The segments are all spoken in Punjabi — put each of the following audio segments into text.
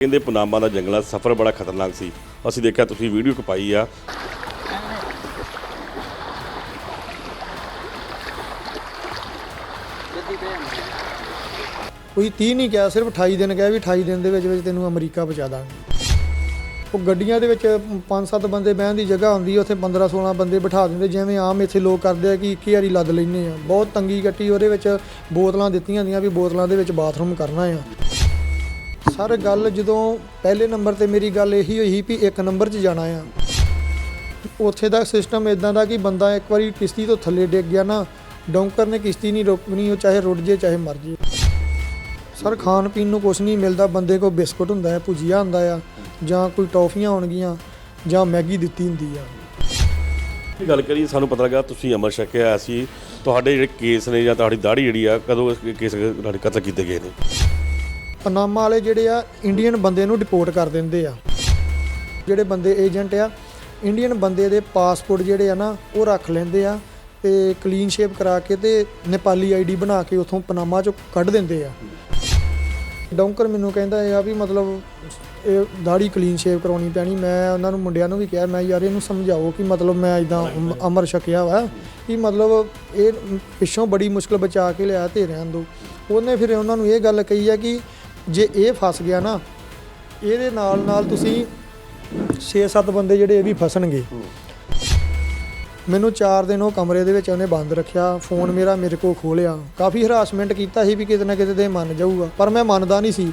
ਕਹਿੰਦੇ ਪਨਾਮਾ ਦਾ ਜੰਗਲਾ ਸਫ਼ਰ ਬੜਾ ਖਤਰਨਾਕ ਸੀ। ਅਸੀਂ ਦੇਖਿਆ ਤੁਸੀਂ ਵੀਡੀਓ ਕ ਪਾਈ ਆ। ਕੋਈ 30 ਨਹੀਂ ਕਿਹਾ, ਸਿਰਫ 28 ਦਿਨ ਕਿਹਾ ਵੀ 28 ਦਿਨ ਦੇ ਵਿੱਚ ਵਿੱਚ ਤੈਨੂੰ ਅਮਰੀਕਾ ਪਹੁੰਚਾ ਦਾਂਗੇ। ਉਹ ਗੱਡੀਆਂ ਦੇ ਵਿੱਚ 5-7 ਬੰਦੇ ਬਹਿਣ ਦੀ ਜਗ੍ਹਾ ਹੁੰਦੀ, ਉੱਥੇ 15-16 ਬੰਦੇ ਬਿਠਾ ਦਿੰਦੇ, ਜਿਵੇਂ ਆਮ ਇੱਥੇ ਲੋਕ ਕਰਦੇ ਆ ਕਿ ਇੱਕ ਹੀ ਵਾਰੀ ਲੱਦ ਲੈਂਦੇ ਆ। ਬਹੁਤ ਤੰਗੀ ਕੱਟੀ ਉਹਦੇ ਵਿੱਚ ਬੋਤਲਾਂ ਦਿੱਤੀਆਂ ਹੁੰਦੀਆਂ ਵੀ ਬੋਤਲਾਂ ਦੇ ਵਿੱਚ ਬਾਥਰੂਮ ਕਰਨਾ ਆ। ਸਰ, ਗੱਲ ਜਦੋਂ ਪਹਿਲੇ ਨੰਬਰ ਤੇ ਮੇਰੀ ਗੱਲ ਇਹੀ ਹੋਈ ਸੀ ਵੀ ਇੱਕ ਨੰਬਰ 'ਚ ਜਾਣਾ ਆ। ਉੱਥੇ ਦਾ ਸਿਸਟਮ ਇਦਾਂ ਦਾ ਕਿ ਬੰਦਾ ਇੱਕ ਵਾਰੀ ਕਿਸ਼ਤੀ ਤੋਂ ਥੱਲੇ ਡਿੱਗ ਗਿਆ ਨਾ, ਡੌਂਕਰ ਨੇ ਕਿਸ਼ਤੀ ਨਹੀਂ ਰੋਕਣੀ, ਉਹ ਚਾਹੇ ਰੁੜ ਜੇ, ਚਾਹੇ ਮਰ ਜੇ। ਸਰ, ਖਾਣ ਪੀਣ ਨੂੰ ਕੁਝ ਨਹੀਂ ਮਿਲਦਾ, ਬੰਦੇ ਕੋਲ ਬਿਸਕੁਟ ਹੁੰਦਾ ਹੈ ਭੁਜੀਆ ਹੁੰਦਾ ਆ, ਜਾਂ ਕੋਈ ਟੌਫੀਆਂ ਹੋਣਗੀਆਂ, ਜਾਂ ਮੈਗੀ ਦਿੱਤੀ ਹੁੰਦੀ ਆ। ਇਹ ਗੱਲ ਕਰੀ ਸਾਨੂੰ ਪਤਾ ਲੱਗਾ ਤੁਸੀਂ ਅਮਰ ਛਕਿਆ ਸੀ ਤੁਹਾਡੇ ਜਿਹੜੇ ਕੇਸ ਨੇ ਜਾਂ ਤੁਹਾਡੀ ਦਾੜੀ ਜਿਹੜੀ ਆ, ਕਦੋਂ ਕੇਸ ਕਤਲ ਕੀਤੇ ਗਏ ਨੇ? ਪਨਾਮਾ ਵਾਲੇ ਜਿਹੜੇ ਆ ਇੰਡੀਅਨ ਬੰਦੇ ਨੂੰ ਡਿਪੋਰਟ ਕਰ ਦਿੰਦੇ ਆ। ਜਿਹੜੇ ਬੰਦੇ ਏਜੰਟ ਆ ਇੰਡੀਅਨ ਬੰਦੇ ਦੇ ਪਾਸਪੋਰਟ ਜਿਹੜੇ ਆ ਨਾ, ਉਹ ਰੱਖ ਲੈਂਦੇ ਆ ਤੇ ਕਲੀਨ ਸ਼ੇਪ ਕਰਾ ਕੇ ਤੇ ਨੇਪਾਲੀ ਆਈਡੀ ਬਣਾ ਕੇ ਉਥੋਂ ਪਨਾਮਾ ਚੋਂ ਕੱਢ ਦਿੰਦੇ ਆ। ਡੌਂਕਰ ਮੈਨੂੰ ਕਹਿੰਦਾ ਆ ਵੀ ਮਤਲਬ ਇਹ ਦਾੜੀ ਕਲੀਨ ਸ਼ੇਵ ਕਰਾਉਣੀ ਪੈਣੀ। ਮੈਂ ਉਹਨਾਂ ਨੂੰ ਮੁੰਡਿਆਂ ਨੂੰ ਵੀ ਕਿਹਾ, ਮੈਂ ਯਾਰ ਇਹਨੂੰ ਸਮਝਾਓ ਕਿ ਮਤਲਬ ਮੈਂ ਇਦਾਂ ਅਮਰ ਛਕਿਆ ਵਾ, ਕਿ ਮਤਲਬ ਇਹ ਪਿੱਛੋਂ ਬੜੀ ਮੁਸ਼ਕਲ ਬਚਾ ਕੇ ਲਿਆ ਤੇ ਰਹਿਣ ਦੋ। ਉਹਨੇ ਫਿਰ ਉਹਨਾਂ ਨੂੰ ਇਹ ਗੱਲ ਕਹੀ ਆ ਕਿ ਜੇ ਇਹ ਫਸ ਗਿਆ ਨਾ ਇਹਦੇ ਨਾਲ ਨਾਲ ਤੁਸੀਂ 6-7 ਬੰਦੇ ਜਿਹੜੇ ਇਹ ਵੀ ਫਸਣਗੇ। ਮੈਨੂੰ 4 ਦਿਨ ਉਹ ਕਮਰੇ ਦੇ ਵਿੱਚ ਉਹਨੇ ਬੰਦ ਰੱਖਿਆ ਫੋਨ ਮੇਰਾ ਮੇਰੇ ਕੋਲ ਖੋਲਿਆ। ਕਾਫੀ ਹਰਾਸਮੈਂਟ ਕੀਤਾ ਸੀ ਵੀ ਕਿਤੇ ਨਾ ਕਿਤੇ ਤੇ ਮੰਨ ਜਾਊਗਾ ਪਰ ਮੈਂ ਮੰਨਦਾ ਨਹੀਂ ਸੀ।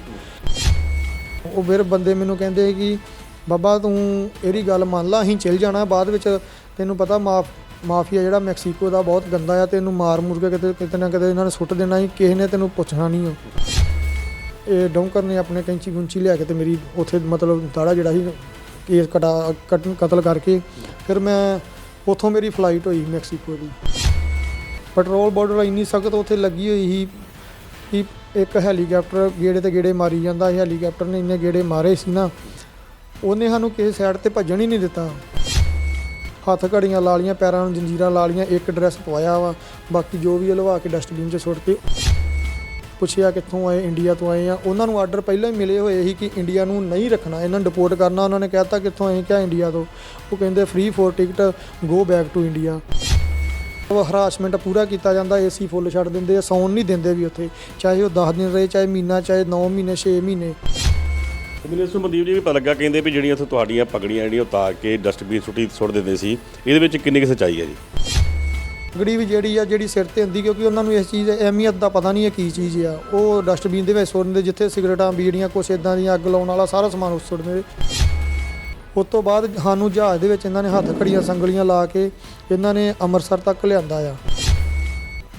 ਉਹ ਫਿਰ ਬੰਦੇ ਮੈਨੂੰ ਕਹਿੰਦੇ ਕਿ ਬਾਬਾ ਤੂੰ ਇਹਦੀ ਗੱਲ ਮੰਨ ਲਾ ਅਸੀਂ ਚੱਲ ਜਾਣਾ ਬਾਅਦ ਵਿੱਚ ਤੈਨੂੰ ਪਤਾ ਮਾਫ ਮਾਫੀਆ ਜਿਹੜਾ ਮੈਕਸੀਕੋ ਦਾ ਬਹੁਤ ਗੰਦਾ ਆ ਤੈਨੂੰ ਮਾਰ ਮੁਰ ਕੇ ਕਿਤੇ ਕਿਤੇ ਨਾ ਕਿਤੇ ਇਹਨਾਂ ਨੇ ਸੁੱਟ ਦੇਣਾ ਹੀ ਕਿਸੇ ਨੇ ਤੈਨੂੰ ਪੁੱਛਣਾ ਨਹੀਂ ਉਹ ਇਹ ਡੌਂਕਰ ਨੇ ਆਪਣੇ ਕੈਂਚੀ ਗੁੰਚੀ ਲਿਆ ਕੇ ਤੇ ਮੇਰੀ ਉੱਥੇ ਮਤਲਬ ਦਾੜਾ ਜਿਹੜਾ ਸੀ, ਕੇਸ ਕਟਾ, ਕਟ- ਕਤਲ ਕਰਕੇ ਫਿਰ ਮੈਂ ਉੱਥੋਂ ਮੇਰੀ ਫਲਾਈਟ ਹੋਈ ਮੈਕਸੀਕੋ ਦੀ। ਪੈਟਰੋਲ ਬਾਰਡਰ ਇੰਨੀ ਸਖਤ ਉੱਥੇ ਲੱਗੀ ਹੋਈ ਸੀ ਕਿ ਇੱਕ ਹੈਲੀਕਾਪਟਰ ਗੇੜੇ ਤੇ ਗੇੜੇ ਮਾਰੀ ਜਾਂਦਾ ਸੀ, ਹੈਲੀਕਾਪਟਰ ਨੇ ਇੰਨੇ ਗੇੜੇ ਮਾਰੇ ਸੀ ਨਾ, ਉਹਨੇ ਸਾਨੂੰ ਕਿਸੇ ਸਾਈਡ ਤੇ ਭੱਜਣ ਹੀ ਨਹੀਂ ਦਿੱਤਾ। ਹੱਥ ਘੜੀਆਂ ਲਾ ਲੀਆਂ ਪੈਰਾਂ ਨੂੰ ਜੰਜੀਰਾਂ ਲਾ ਲੀਆਂ ਇੱਕ ਡਰੈਸ ਪਵਾਇਆ ਵਾ, ਬਾਕੀ ਜੋ ਵੀ ਲਵਾ ਕੇ ਡਸਟਬਿਨ 'ਚ ਸੁੱਟ ਤੇ ਪੁੱਛਿਆ ਕਿੱਥੋਂ ਆਏ, ਇੰਡੀਆ ਤੋਂ ਆਏ ਆ। ਉਹਨਾਂ ਨੂੰ ਆਰਡਰ ਪਹਿਲਾਂ ਹੀ ਮਿਲੇ ਹੋਏ ਸੀ ਕਿ ਇੰਡੀਆ ਨੂੰ ਨਹੀਂ ਰੱਖਣਾ। ਇਹਨਾਂ ਨੂੰ ਡਿਪੋਰਟ ਕਰਨਾ, ਉਹਨਾਂ ਨੇ ਕਹਿਤਾ ਕਿੱਥੋਂ ਆਏ, ਕਿਆ ਇੰਡੀਆ ਤੋਂ। ਉਹ ਕਹਿੰਦੇ free for ticket go back to India ਉਹ ਹਰਾਸਮੈਂਟ ਪੂਰਾ ਕੀਤਾ ਜਾਂਦਾ ਏਸੀ ਫੁੱਲ ਛੱਡ ਦਿੰਦੇ ਆ ਸੌਣ ਨਹੀਂ ਦਿੰਦੇ ਵੀ ਉੱਥੇ। ਚਾਹੇ ਉਹ 10 ਦਿਨ ਰਹੇ, ਚਾਹੇ ਮਹੀਨਾ, ਚਾਹੇ 9 ਮਹੀਨੇ 6 ਮਹੀਨੇ। ਮੈਨੂੰ ਇਸ ਮਨਦੀਪ ਜੀ ਵੀ ਪਤਾ ਲੱਗਾ, ਕਹਿੰਦੇ ਵੀ ਜਿਹੜੀਆਂ ਉੱਥੇ ਤੁਹਾਡੀਆਂ ਪਗੜੀਆਂ ਜਿਹੜੀਆਂ ਉਤਾਰ ਕੇ ਡਸਟਬਿਨ ਸੁੱਟੀ ਸੁੱਟ ਦਿੰਦੇ ਸੀ, ਇਹਦੇ ਵਿੱਚ ਕਿੰਨੀ ਕੁ ਸੱਚਾਈ ਹੈ ਜੀ? ਪਗੜੀ ਵੀ ਜਿਹੜੀ ਆ, ਜਿਹੜੀ ਸਿਰ ਤੇ ਹੁੰਦੀ, ਕਿਉਂਕਿ ਉਹਨਾਂ ਨੂੰ ਇਸ ਚੀਜ਼ ਦੀ ਅਹਿਮੀਅਤ ਦਾ ਪਤਾ ਨਹੀਂ ਹੈ ਕੀ ਚੀਜ਼ ਆ। ਉਹ ਡਸਟਬਿਨ ਦੇ ਵਿੱਚ ਸੁੱਟਦੇ, ਜਿੱਥੇ ਸਿਗਰਟਾਂ, ਬੀੜੀਆਂ, ਕੁਛ ਇਦਾਂ ਦੀਆਂ ਅੱਗ ਲਾਉਣ ਵਾਲਾ ਸਾਰਾ ਸਮਾਨ ਉਸ ਸੁੱਟਦੇ। ਦਿੰਦੇ ਉਸ ਤੋਂ ਬਾਅਦ ਸਾਨੂੰ ਜਹਾਜ਼ ਦੇ ਵਿੱਚ ਇਹਨਾਂ ਨੇ ਹੱਥ ਘੜੀਆਂ ਸੰਗਲੀਆਂ ਲਾ ਕੇ ਇਹਨਾਂ ਨੇ ਅੰਮ੍ਰਿਤਸਰ ਤੱਕ ਲਿਆਂਦਾ ਆ।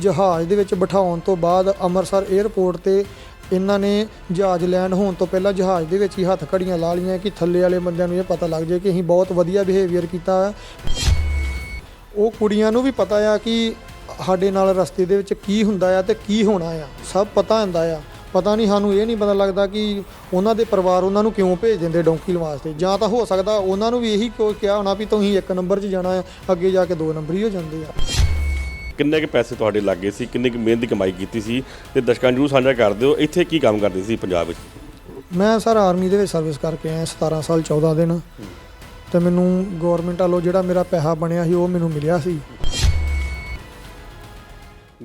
ਜਹਾਜ਼ ਦੇ ਵਿੱਚ ਬਿਠਾਉਣ ਤੋਂ ਬਾਅਦ ਅੰਮ੍ਰਿਤਸਰ 에ਅਰਪੋਰਟ ਤੇ ਇਹਨਾਂ ਨੇ ਜਹਾਜ਼ ਲੈਂਡ ਹੋਣ ਤੋਂ ਪਹਿਲਾਂ ਜਹਾਜ਼ ਦੇ ਵਿੱਚ ਹੀ ਹੱਥ ਘੜੀਆਂ ਲਾ ਲਈਆਂ ਕਿ ਥੱਲੇ ਵਾਲੇ ਬੰਦਿਆਂ ਨੂੰ ਇਹ ਪਤਾ ਲੱਗ ਜਾਏ ਕਿ ਅਸੀਂ ਬਹੁਤ ਵਧੀਆ ਬਿਹੇਵੀਅਰ ਕੀਤਾ ਹੈ ਉਹ ਕੁੜੀਆਂ ਨੂੰ ਵੀ ਪਤਾ ਆ ਕਿ ਸਾਡੇ ਨਾਲ ਰਸਤੇ ਦੇ ਵਿੱਚ ਕੀ ਹੁੰਦਾ ਆ ਤੇ ਕੀ ਹੋਣਾ ਆ। ਸਭ ਪਤਾ ਹੁੰਦਾ ਆ। ਪਤਾ ਨਹੀਂ ਸਾਨੂੰ ਇਹ ਨਹੀਂ ਪਤਾ ਲੱਗਦਾ ਕਿ ਉਹਨਾਂ ਦੇ ਪਰਿਵਾਰ ਉਹਨਾਂ ਨੂੰ ਕਿਉਂ ਭੇਜ ਦਿੰਦੇ ਡੌਂਕੀ ਵਾਸਤੇ ਜਾਂ ਤਾਂ ਹੋ ਸਕਦਾ ਉਹਨਾਂ ਨੂੰ ਵੀ ਇਹੀ ਕੋਈ ਕਿਹਾ ਹੋਣਾ ਵੀ ਤੁਸੀਂ ਇੱਕ ਨੰਬਰ 'ਚ ਜਾਣਾ ਆ ਅੱਗੇ ਜਾ ਕੇ ਦੋ ਨੰਬਰ ਹੀ ਹੋ ਜਾਂਦੇ ਆ। ਕਿੰਨੇ ਕੁ ਪੈਸੇ ਤੁਹਾਡੇ ਲੱਗੇ ਸੀ? ਕਿੰਨੀ ਕੁ ਮਿਹਨਤ ਦੀ ਕਮਾਈ ਕੀਤੀ ਸੀ? ਤੇ ਦਰਸ਼ਕਾਂ ਨੂੰ ਜ਼ਰੂਰ ਸਾਂਝਾ ਕਰ ਦਿਓ ਇੱਥੇ ਕੀ ਕੰਮ ਕਰਦੇ ਸੀ ਪੰਜਾਬ ਵਿੱਚ? ਮੈਂ ਸਰ ਆਰਮੀ ਦੇ ਵਿੱਚ ਸਰਵਿਸ ਕਰਕੇ ਆਇਆ 17 ਸਾਲ 14 ਦਿਨ। ਤੇ ਮੈਨੂੰ ਗਵਰਨਮੈਂਟ ਵੱਲੋਂ ਜਿਹੜਾ ਮੇਰਾ ਪੈਸਾ ਬਣਿਆ ਸੀ ਉਹ ਮੈਨੂੰ ਮਿਲਿਆ ਸੀ।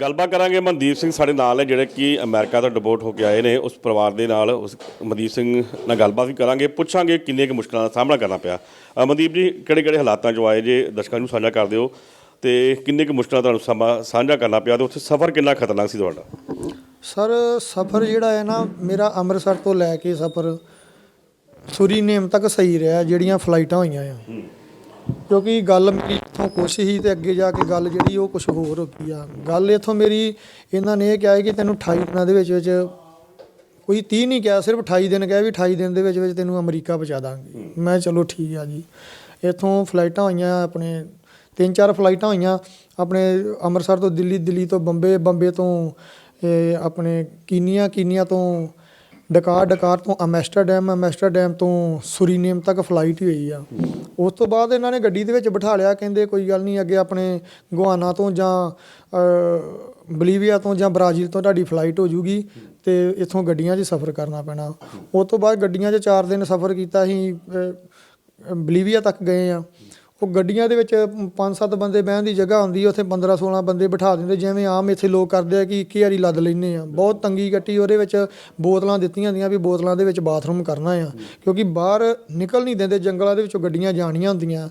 ਗੱਲਬਾਤ ਕਰਾਂਗੇ ਮਨਦੀਪ ਸਿੰਘ ਸਾਡੇ ਨਾਲ ਹੈ ਜਿਹੜੇ ਕਿ ਅਮਰੀਕਾ ਤੋਂ ਡਿਪੋਰਟ ਹੋ ਕੇ ਆਏ ਨੇ ਉਸ ਪਰਿਵਾਰ ਦੇ ਨਾਲ। ਉਸ ਮਨਦੀਪ ਸਿੰਘ ਨਾਲ ਗੱਲਬਾਤ ਵੀ ਕਰਾਂਗੇ ਪੁੱਛਾਂਗੇ ਕਿੰਨੀਆਂ ਕੁ ਮੁਸ਼ਕਲਾਂ ਦਾ ਸਾਹਮਣਾ ਕਰਨਾ ਪਿਆ। ਅ, ਮਨਦੀਪ ਜੀ ਕਿਹੜੇ ਕਿਹੜੇ ਹਾਲਾਤਾਂ 'ਚ ਆਏ ਜੇ? ਦਰਸ਼ਕਾਂ ਨੂੰ ਸਾਂਝਾ ਕਰ ਦਿਓ। ਤੇ ਕਿੰਨੇ ਕੁ ਮੁਸ਼ਕਲਾਂ ਤੁਹਾਨੂੰ ਸਮਾਂ ਸਾਂਝਾ ਕਰਨਾ ਪਿਆ ਤੇ ਉੱਥੇ ਸਫ਼ਰ ਕਿੰਨਾ ਖਤਰਨਾਕ ਸੀ ਤੁਹਾਡਾ? ਸਰ ਸਫ਼ਰ ਜਿਹੜਾ ਹੈ ਨਾ ਮੇਰਾ ਅੰਮ੍ਰਿਤਸਰ ਤੋਂ ਲੈ ਕੇ ਸਫ਼ਰ ਸੁਰੀਨੇਮ ਤੱਕ ਸਹੀ ਰਿਹਾ ਜਿਹੜੀਆਂ ਫਲਾਈਟਾਂ ਹੋਈਆਂ ਆ। ਕਿਉਂਕਿ ਗੱਲ ਮੇਰੀ ਇੱਥੋਂ ਕੁਛ ਹੀ ਤੇ ਅੱਗੇ ਜਾ ਕੇ ਗੱਲ ਜਿਹੜੀ ਉਹ ਕੁਝ ਹੋਰ ਹੋ ਗਈ ਆ। ਗੱਲ ਇੱਥੋਂ ਮੇਰੀ ਇਹਨਾਂ ਨੇ ਇਹ ਕਿਹਾ ਕਿ ਤੈਨੂੰ 28 ਦਿਨਾਂ ਦੇ ਵਿੱਚ ਵਿੱਚ ਕੋਈ 30 ਨਹੀਂ ਕਿਹਾ ਸਿਰਫ 28 ਦਿਨ ਕਿਹਾ ਵੀ 28 ਦਿਨ ਦੇ ਵਿੱਚ ਵਿੱਚ ਤੈਨੂੰ ਅਮਰੀਕਾ ਪਹੁੰਚਾ ਦਾਂਗੇ। ਮੈਂ ਚਲੋ ਠੀਕ ਆ ਜੀ। ਇੱਥੋਂ ਫਲਾਈਟਾਂ ਹੋਈਆਂ ਆਪਣੇ ਤਿੰਨ ਚਾਰ ਫਲਾਈਟਾਂ ਹੋਈਆਂ ਆਪਣੇ ਅੰਮ੍ਰਿਤਸਰ ਤੋਂ ਦਿੱਲੀ ਦਿੱਲੀ ਤੋਂ ਬੰਬੇ ਬੰਬੇ ਤੋਂ ਇਹ ਆਪਣੇ ਕੀਨੀਆ ਕੀਨੀਆ ਤੋਂ ਡਕਾਰ ਡਕਾਰ ਤੋਂ ਅਮੈਸਟਰਡੈਮ ਅਮੈਸਟਰਡੈਮ ਤੋਂ ਸੁਰੀਨੇਮ ਤੱਕ ਫਲਾਈਟ ਹੀ ਹੋਈ ਆ। ਉਸ ਤੋਂ ਬਾਅਦ ਇਹਨਾਂ ਨੇ ਗੱਡੀ ਦੇ ਵਿੱਚ ਬਿਠਾ ਲਿਆ, ਕਹਿੰਦੇ ਕੋਈ ਗੱਲ ਨਹੀਂ, ਅੱਗੇ ਆਪਣੇ ਗੁਆਨਾ ਤੋਂ ਜਾਂ ਬਲੀਵੀਆ ਤੋਂ ਜਾਂ ਬ੍ਰਾਜ਼ੀਲ ਤੋਂ ਤੁਹਾਡੀ ਫਲਾਈਟ ਹੋ ਜੂਗੀ ਤੇ ਇੱਥੋਂ ਗੱਡੀਆਂ 'ਚ ਸਫ਼ਰ ਕਰਨਾ ਪੈਣਾ। ਉਸ ਤੋਂ ਬਾਅਦ ਗੱਡੀਆਂ 'ਚ 4 ਦਿਨ ਸਫ਼ਰ ਕੀਤਾ ਅਸੀਂ ਬਲੀਵੀਆ ਤੱਕ ਗਏ ਆ। ਉਹ ਗੱਡੀਆਂ ਦੇ ਵਿੱਚ 5-7 ਬੰਦੇ ਬਹਿਣ ਦੀ ਜਗ੍ਹਾ ਹੁੰਦੀ ਉੱਥੇ 15-16 ਬੰਦੇ ਬਿਠਾ ਦਿੰਦੇ, ਜਿਵੇਂ ਆਮ ਇੱਥੇ ਲੋਕ ਕਰਦੇ ਆ ਕਿ ਇੱਕ ਹੀ ਵਾਰੀ ਲੱਦ ਲੈਂਦੇ ਆ। ਬਹੁਤ ਤੰਗੀ ਕੱਟੀ ਉਹਦੇ ਵਿੱਚ ਬੋਤਲਾਂ ਦਿੱਤੀਆਂ ਹੁੰਦੀਆਂ ਵੀ ਬੋਤਲਾਂ ਦੇ ਵਿੱਚ ਬਾਥਰੂਮ ਕਰਨਾ ਆ। ਕਿਉਂਕਿ ਬਾਹਰ ਨਿਕਲ ਨਹੀਂ ਦਿੰਦੇ, ਜੰਗਲਾਂ ਦੇ ਵਿੱਚੋਂ ਗੱਡੀਆਂ ਜਾਣੀਆਂ ਹੁੰਦੀਆਂ।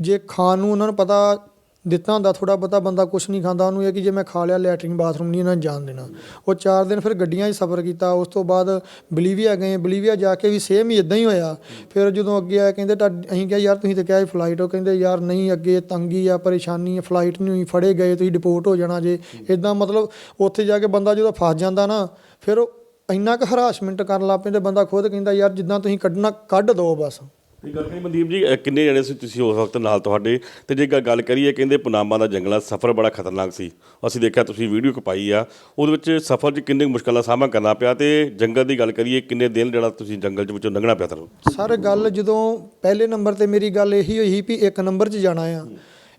ਜੇ ਖਾਣ ਨੂੰ ਉਹਨਾਂ ਨੂੰ ਪਤਾ ਦਿੱਤਾ ਹੁੰਦਾ ਥੋੜਾ ਬਹੁਤਾ ਬੰਦਾ ਕੁਝ ਨਹੀਂ ਖਾਂਦਾ, ਉਹਨੂੰ ਇਹ ਕਿ ਜੇ ਮੈਂ ਖਾ ਲਿਆ, ਲੈਟਰਿੰਗ ਬਾਥਰੂਮ ਨਹੀਂ ਇਹਨਾਂ ਨੂੰ ਜਾਣ ਦੇਣਾ। ਉਹ 4 ਦਿਨ ਫਿਰ ਗੱਡੀਆਂ 'ਚ ਸਫ਼ਰ ਕੀਤਾ, ਉਸ ਤੋਂ ਬਾਅਦ ਬਲੀਵੀਆ ਗਏ, ਬਲੀਵੀਆ ਜਾ ਕੇ ਵੀ ਸੇਮ ਹੀ ਇਦਾਂ ਹੀ ਹੋਇਆ। ਫਿਰ ਜਦੋਂ ਅੱਗੇ ਆਇਆ, ਕਹਿੰਦੇ ਤਾਂ ਅਸੀਂ ਕਿਹਾ, ਯਾਰ ਤੁਸੀਂ ਤਾਂ ਕਿਹਾ ਫਲਾਈਟ ਹੋ। ਕਹਿੰਦੇ, ਯਾਰ ਨਹੀਂ, ਅੱਗੇ ਤੰਗੀ ਆ, ਪਰੇਸ਼ਾਨੀ ਆ ਫਲਾਈਟ ਨਹੀਂ ਹੋਈ, ਫੜੇ ਗਏ, ਤੁਸੀਂ ਡਿਪੋਰਟ ਹੋ ਜਾਣਾ ਜੇ। ਇਦਾਂ ਮਤਲਬ ਉੱਥੇ ਜਾ ਕੇ ਬੰਦਾ ਜਦੋਂ ਫਸ ਜਾਂਦਾ ਨਾ, ਫਿਰ ਉਹ ਇੰਨਾ ਕੁ ਹਰਾਸਮੈਂਟ ਕਰਨ ਲੱਗ ਪੈਂਦੇ, ਬੰਦਾ ਖੁਦ ਕਹਿੰਦਾ, ਯਾਰ ਜਿੱਦਾਂ ਤੁਸੀਂ ਕੱਢਣਾ, ਕੱਢ ਦਿਓ ਬਸ। ਇਹ ਗੱਲ ਕਰੀ ਮਨਦੀਪ ਜੀ, ਅਹ ਕਿੰਨੇ ਜਣੇ ਸੀ ਤੁਸੀਂ ਉਸ ਵਕਤ ਨਾਲ ਤੁਹਾਡੇ? ਤੇ ਜੇ ਗ- ਗੱਲ ਕਰੀਏ ਕਹਿੰਦੇ ਪਨਾਮਾ ਦਾ ਜੰਗਲਾ ਸਫ਼ਰ ਬੜਾ ਖਤਰਨਾਕ ਸੀ। ਅਸੀਂ ਦੇਖਿਆ ਤੁਸੀਂ ਵੀਡੀਓ ਕਪਾਈ ਆ, ਉਹਦੇ ਵਿੱਚ ਸਫ਼ਰ 'ਚ ਕਿੰਨੇ ਕੁ ਮੁਸ਼ਕਲਾਂ ਦਾ ਸਾਹਮਣਾ ਕਰਨਾ ਪਿਆ ਤੇ ਜੰਗਲ ਦੀ ਗੱਲ ਕਰੀਏ ਕਿੰਨੇ ਦਿਨ ਜਿਹੜਾ ਤੁਸੀਂ ਜੰਗਲ 'ਚ ਵਿੱਚੋਂ ਲੰਘਣਾ ਪਿਆ ਤੁਹਾਨੂੰ ਸਰ, ਗੱਲ ਜਦੋਂ ਪਹਿਲੇ ਨੰਬਰ ਤੇ ਮੇਰੀ ਗੱਲ ਇਹੀ ਹੋਈ ਸੀ ਵੀ ਇੱਕ ਨੰਬਰ 'ਚ ਜਾਣਾ ਆ।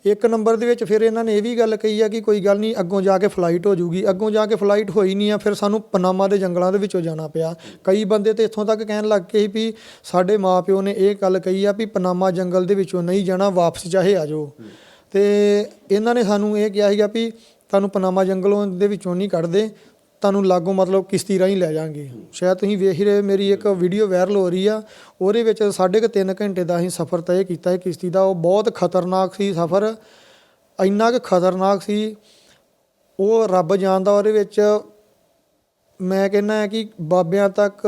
ਇੱਕ ਨੰਬਰ ਦੇ ਵਿੱਚ ਫਿਰ ਇਹਨਾਂ ਨੇ ਇਹ ਵੀ ਗੱਲ ਕਹੀ ਆ ਕਿ ਕੋਈ ਗੱਲ ਨਹੀਂ, ਅੱਗੋਂ ਜਾ ਕੇ ਫਲਾਈਟ ਹੋ ਜੂਗੀ ਅੱਗੋਂ ਜਾ ਕੇ ਫਲਾਈਟ ਹੋਈ ਨਹੀਂ ਆ, ਫਿਰ ਸਾਨੂੰ ਪਨਾਮਾ ਦੇ ਜੰਗਲਾਂ ਦੇ ਵਿੱਚੋਂ ਜਾਣਾ ਪਿਆ। ਕਈ ਬੰਦੇ ਤੇ ਇੱਥੋਂ ਤੱਕ ਕਹਿਣ ਲੱਗ ਗਏ ਸੀ ਵੀ ਸਾਡੇ ਮਾਪਿਓ ਨੇ ਇਹ ਗੱਲ ਕਹੀ ਆ ਵੀ ਪਨਾਮਾ ਜੰਗਲ ਦੇ ਵਿੱਚੋਂ ਨਹੀਂ ਜਾਣਾ, ਵਾਪਸ ਚਾਹੇ ਆ ਜਾਓ। ਤੇ ਇਹਨਾਂ ਨੇ ਸਾਨੂੰ ਇਹ ਕਿਹਾ ਸੀਗਾ ਵੀ ਤੁਹਾਨੂੰ ਪਨਾਮਾ ਜੰਗਲੋਂ ਦੇ ਵਿੱਚੋਂ ਨਹੀਂ ਕੱਢਦੇ। ਤੁਹਾਨੂੰ ਲਾਗੋਂ ਮਤਲਬ ਕਿਸ਼ਤੀ ਰਾਹੀਂ ਲੈ ਜਾਾਂਗੇ ਸ਼ਾਇਦ ਤੁਸੀਂ ਵੇਖ ਹੀ ਰਹੇ ਮੇਰੀ ਇੱਕ ਵੀਡੀਓ ਵਾਇਰਲ ਹੋ ਰਹੀ ਆ। ਉਹਦੇ ਵਿੱਚ ਸਾਢੇ ਕੁ ਤਿੰਨ ਘੰਟੇ ਦਾ ਅਸੀਂ ਸਫ਼ਰ ਤੈਅ ਕੀਤਾ ਹੈ ਕਿਸ਼ਤੀ ਦਾ। ਉਹ ਬਹੁਤ ਖਤਰਨਾਕ ਸੀ ਸਫ਼ਰ। ਇੰਨਾ ਕੁ ਖਤਰਨਾਕ ਸੀ। ਉਹ ਰੱਬ ਜਾਣਦਾ ਉਹਦੇ ਵਿੱਚ। ਮੈਂ ਕਹਿੰਦਾ ਹੈ ਕਿ ਬਾਬਿਆਂ ਤੱਕ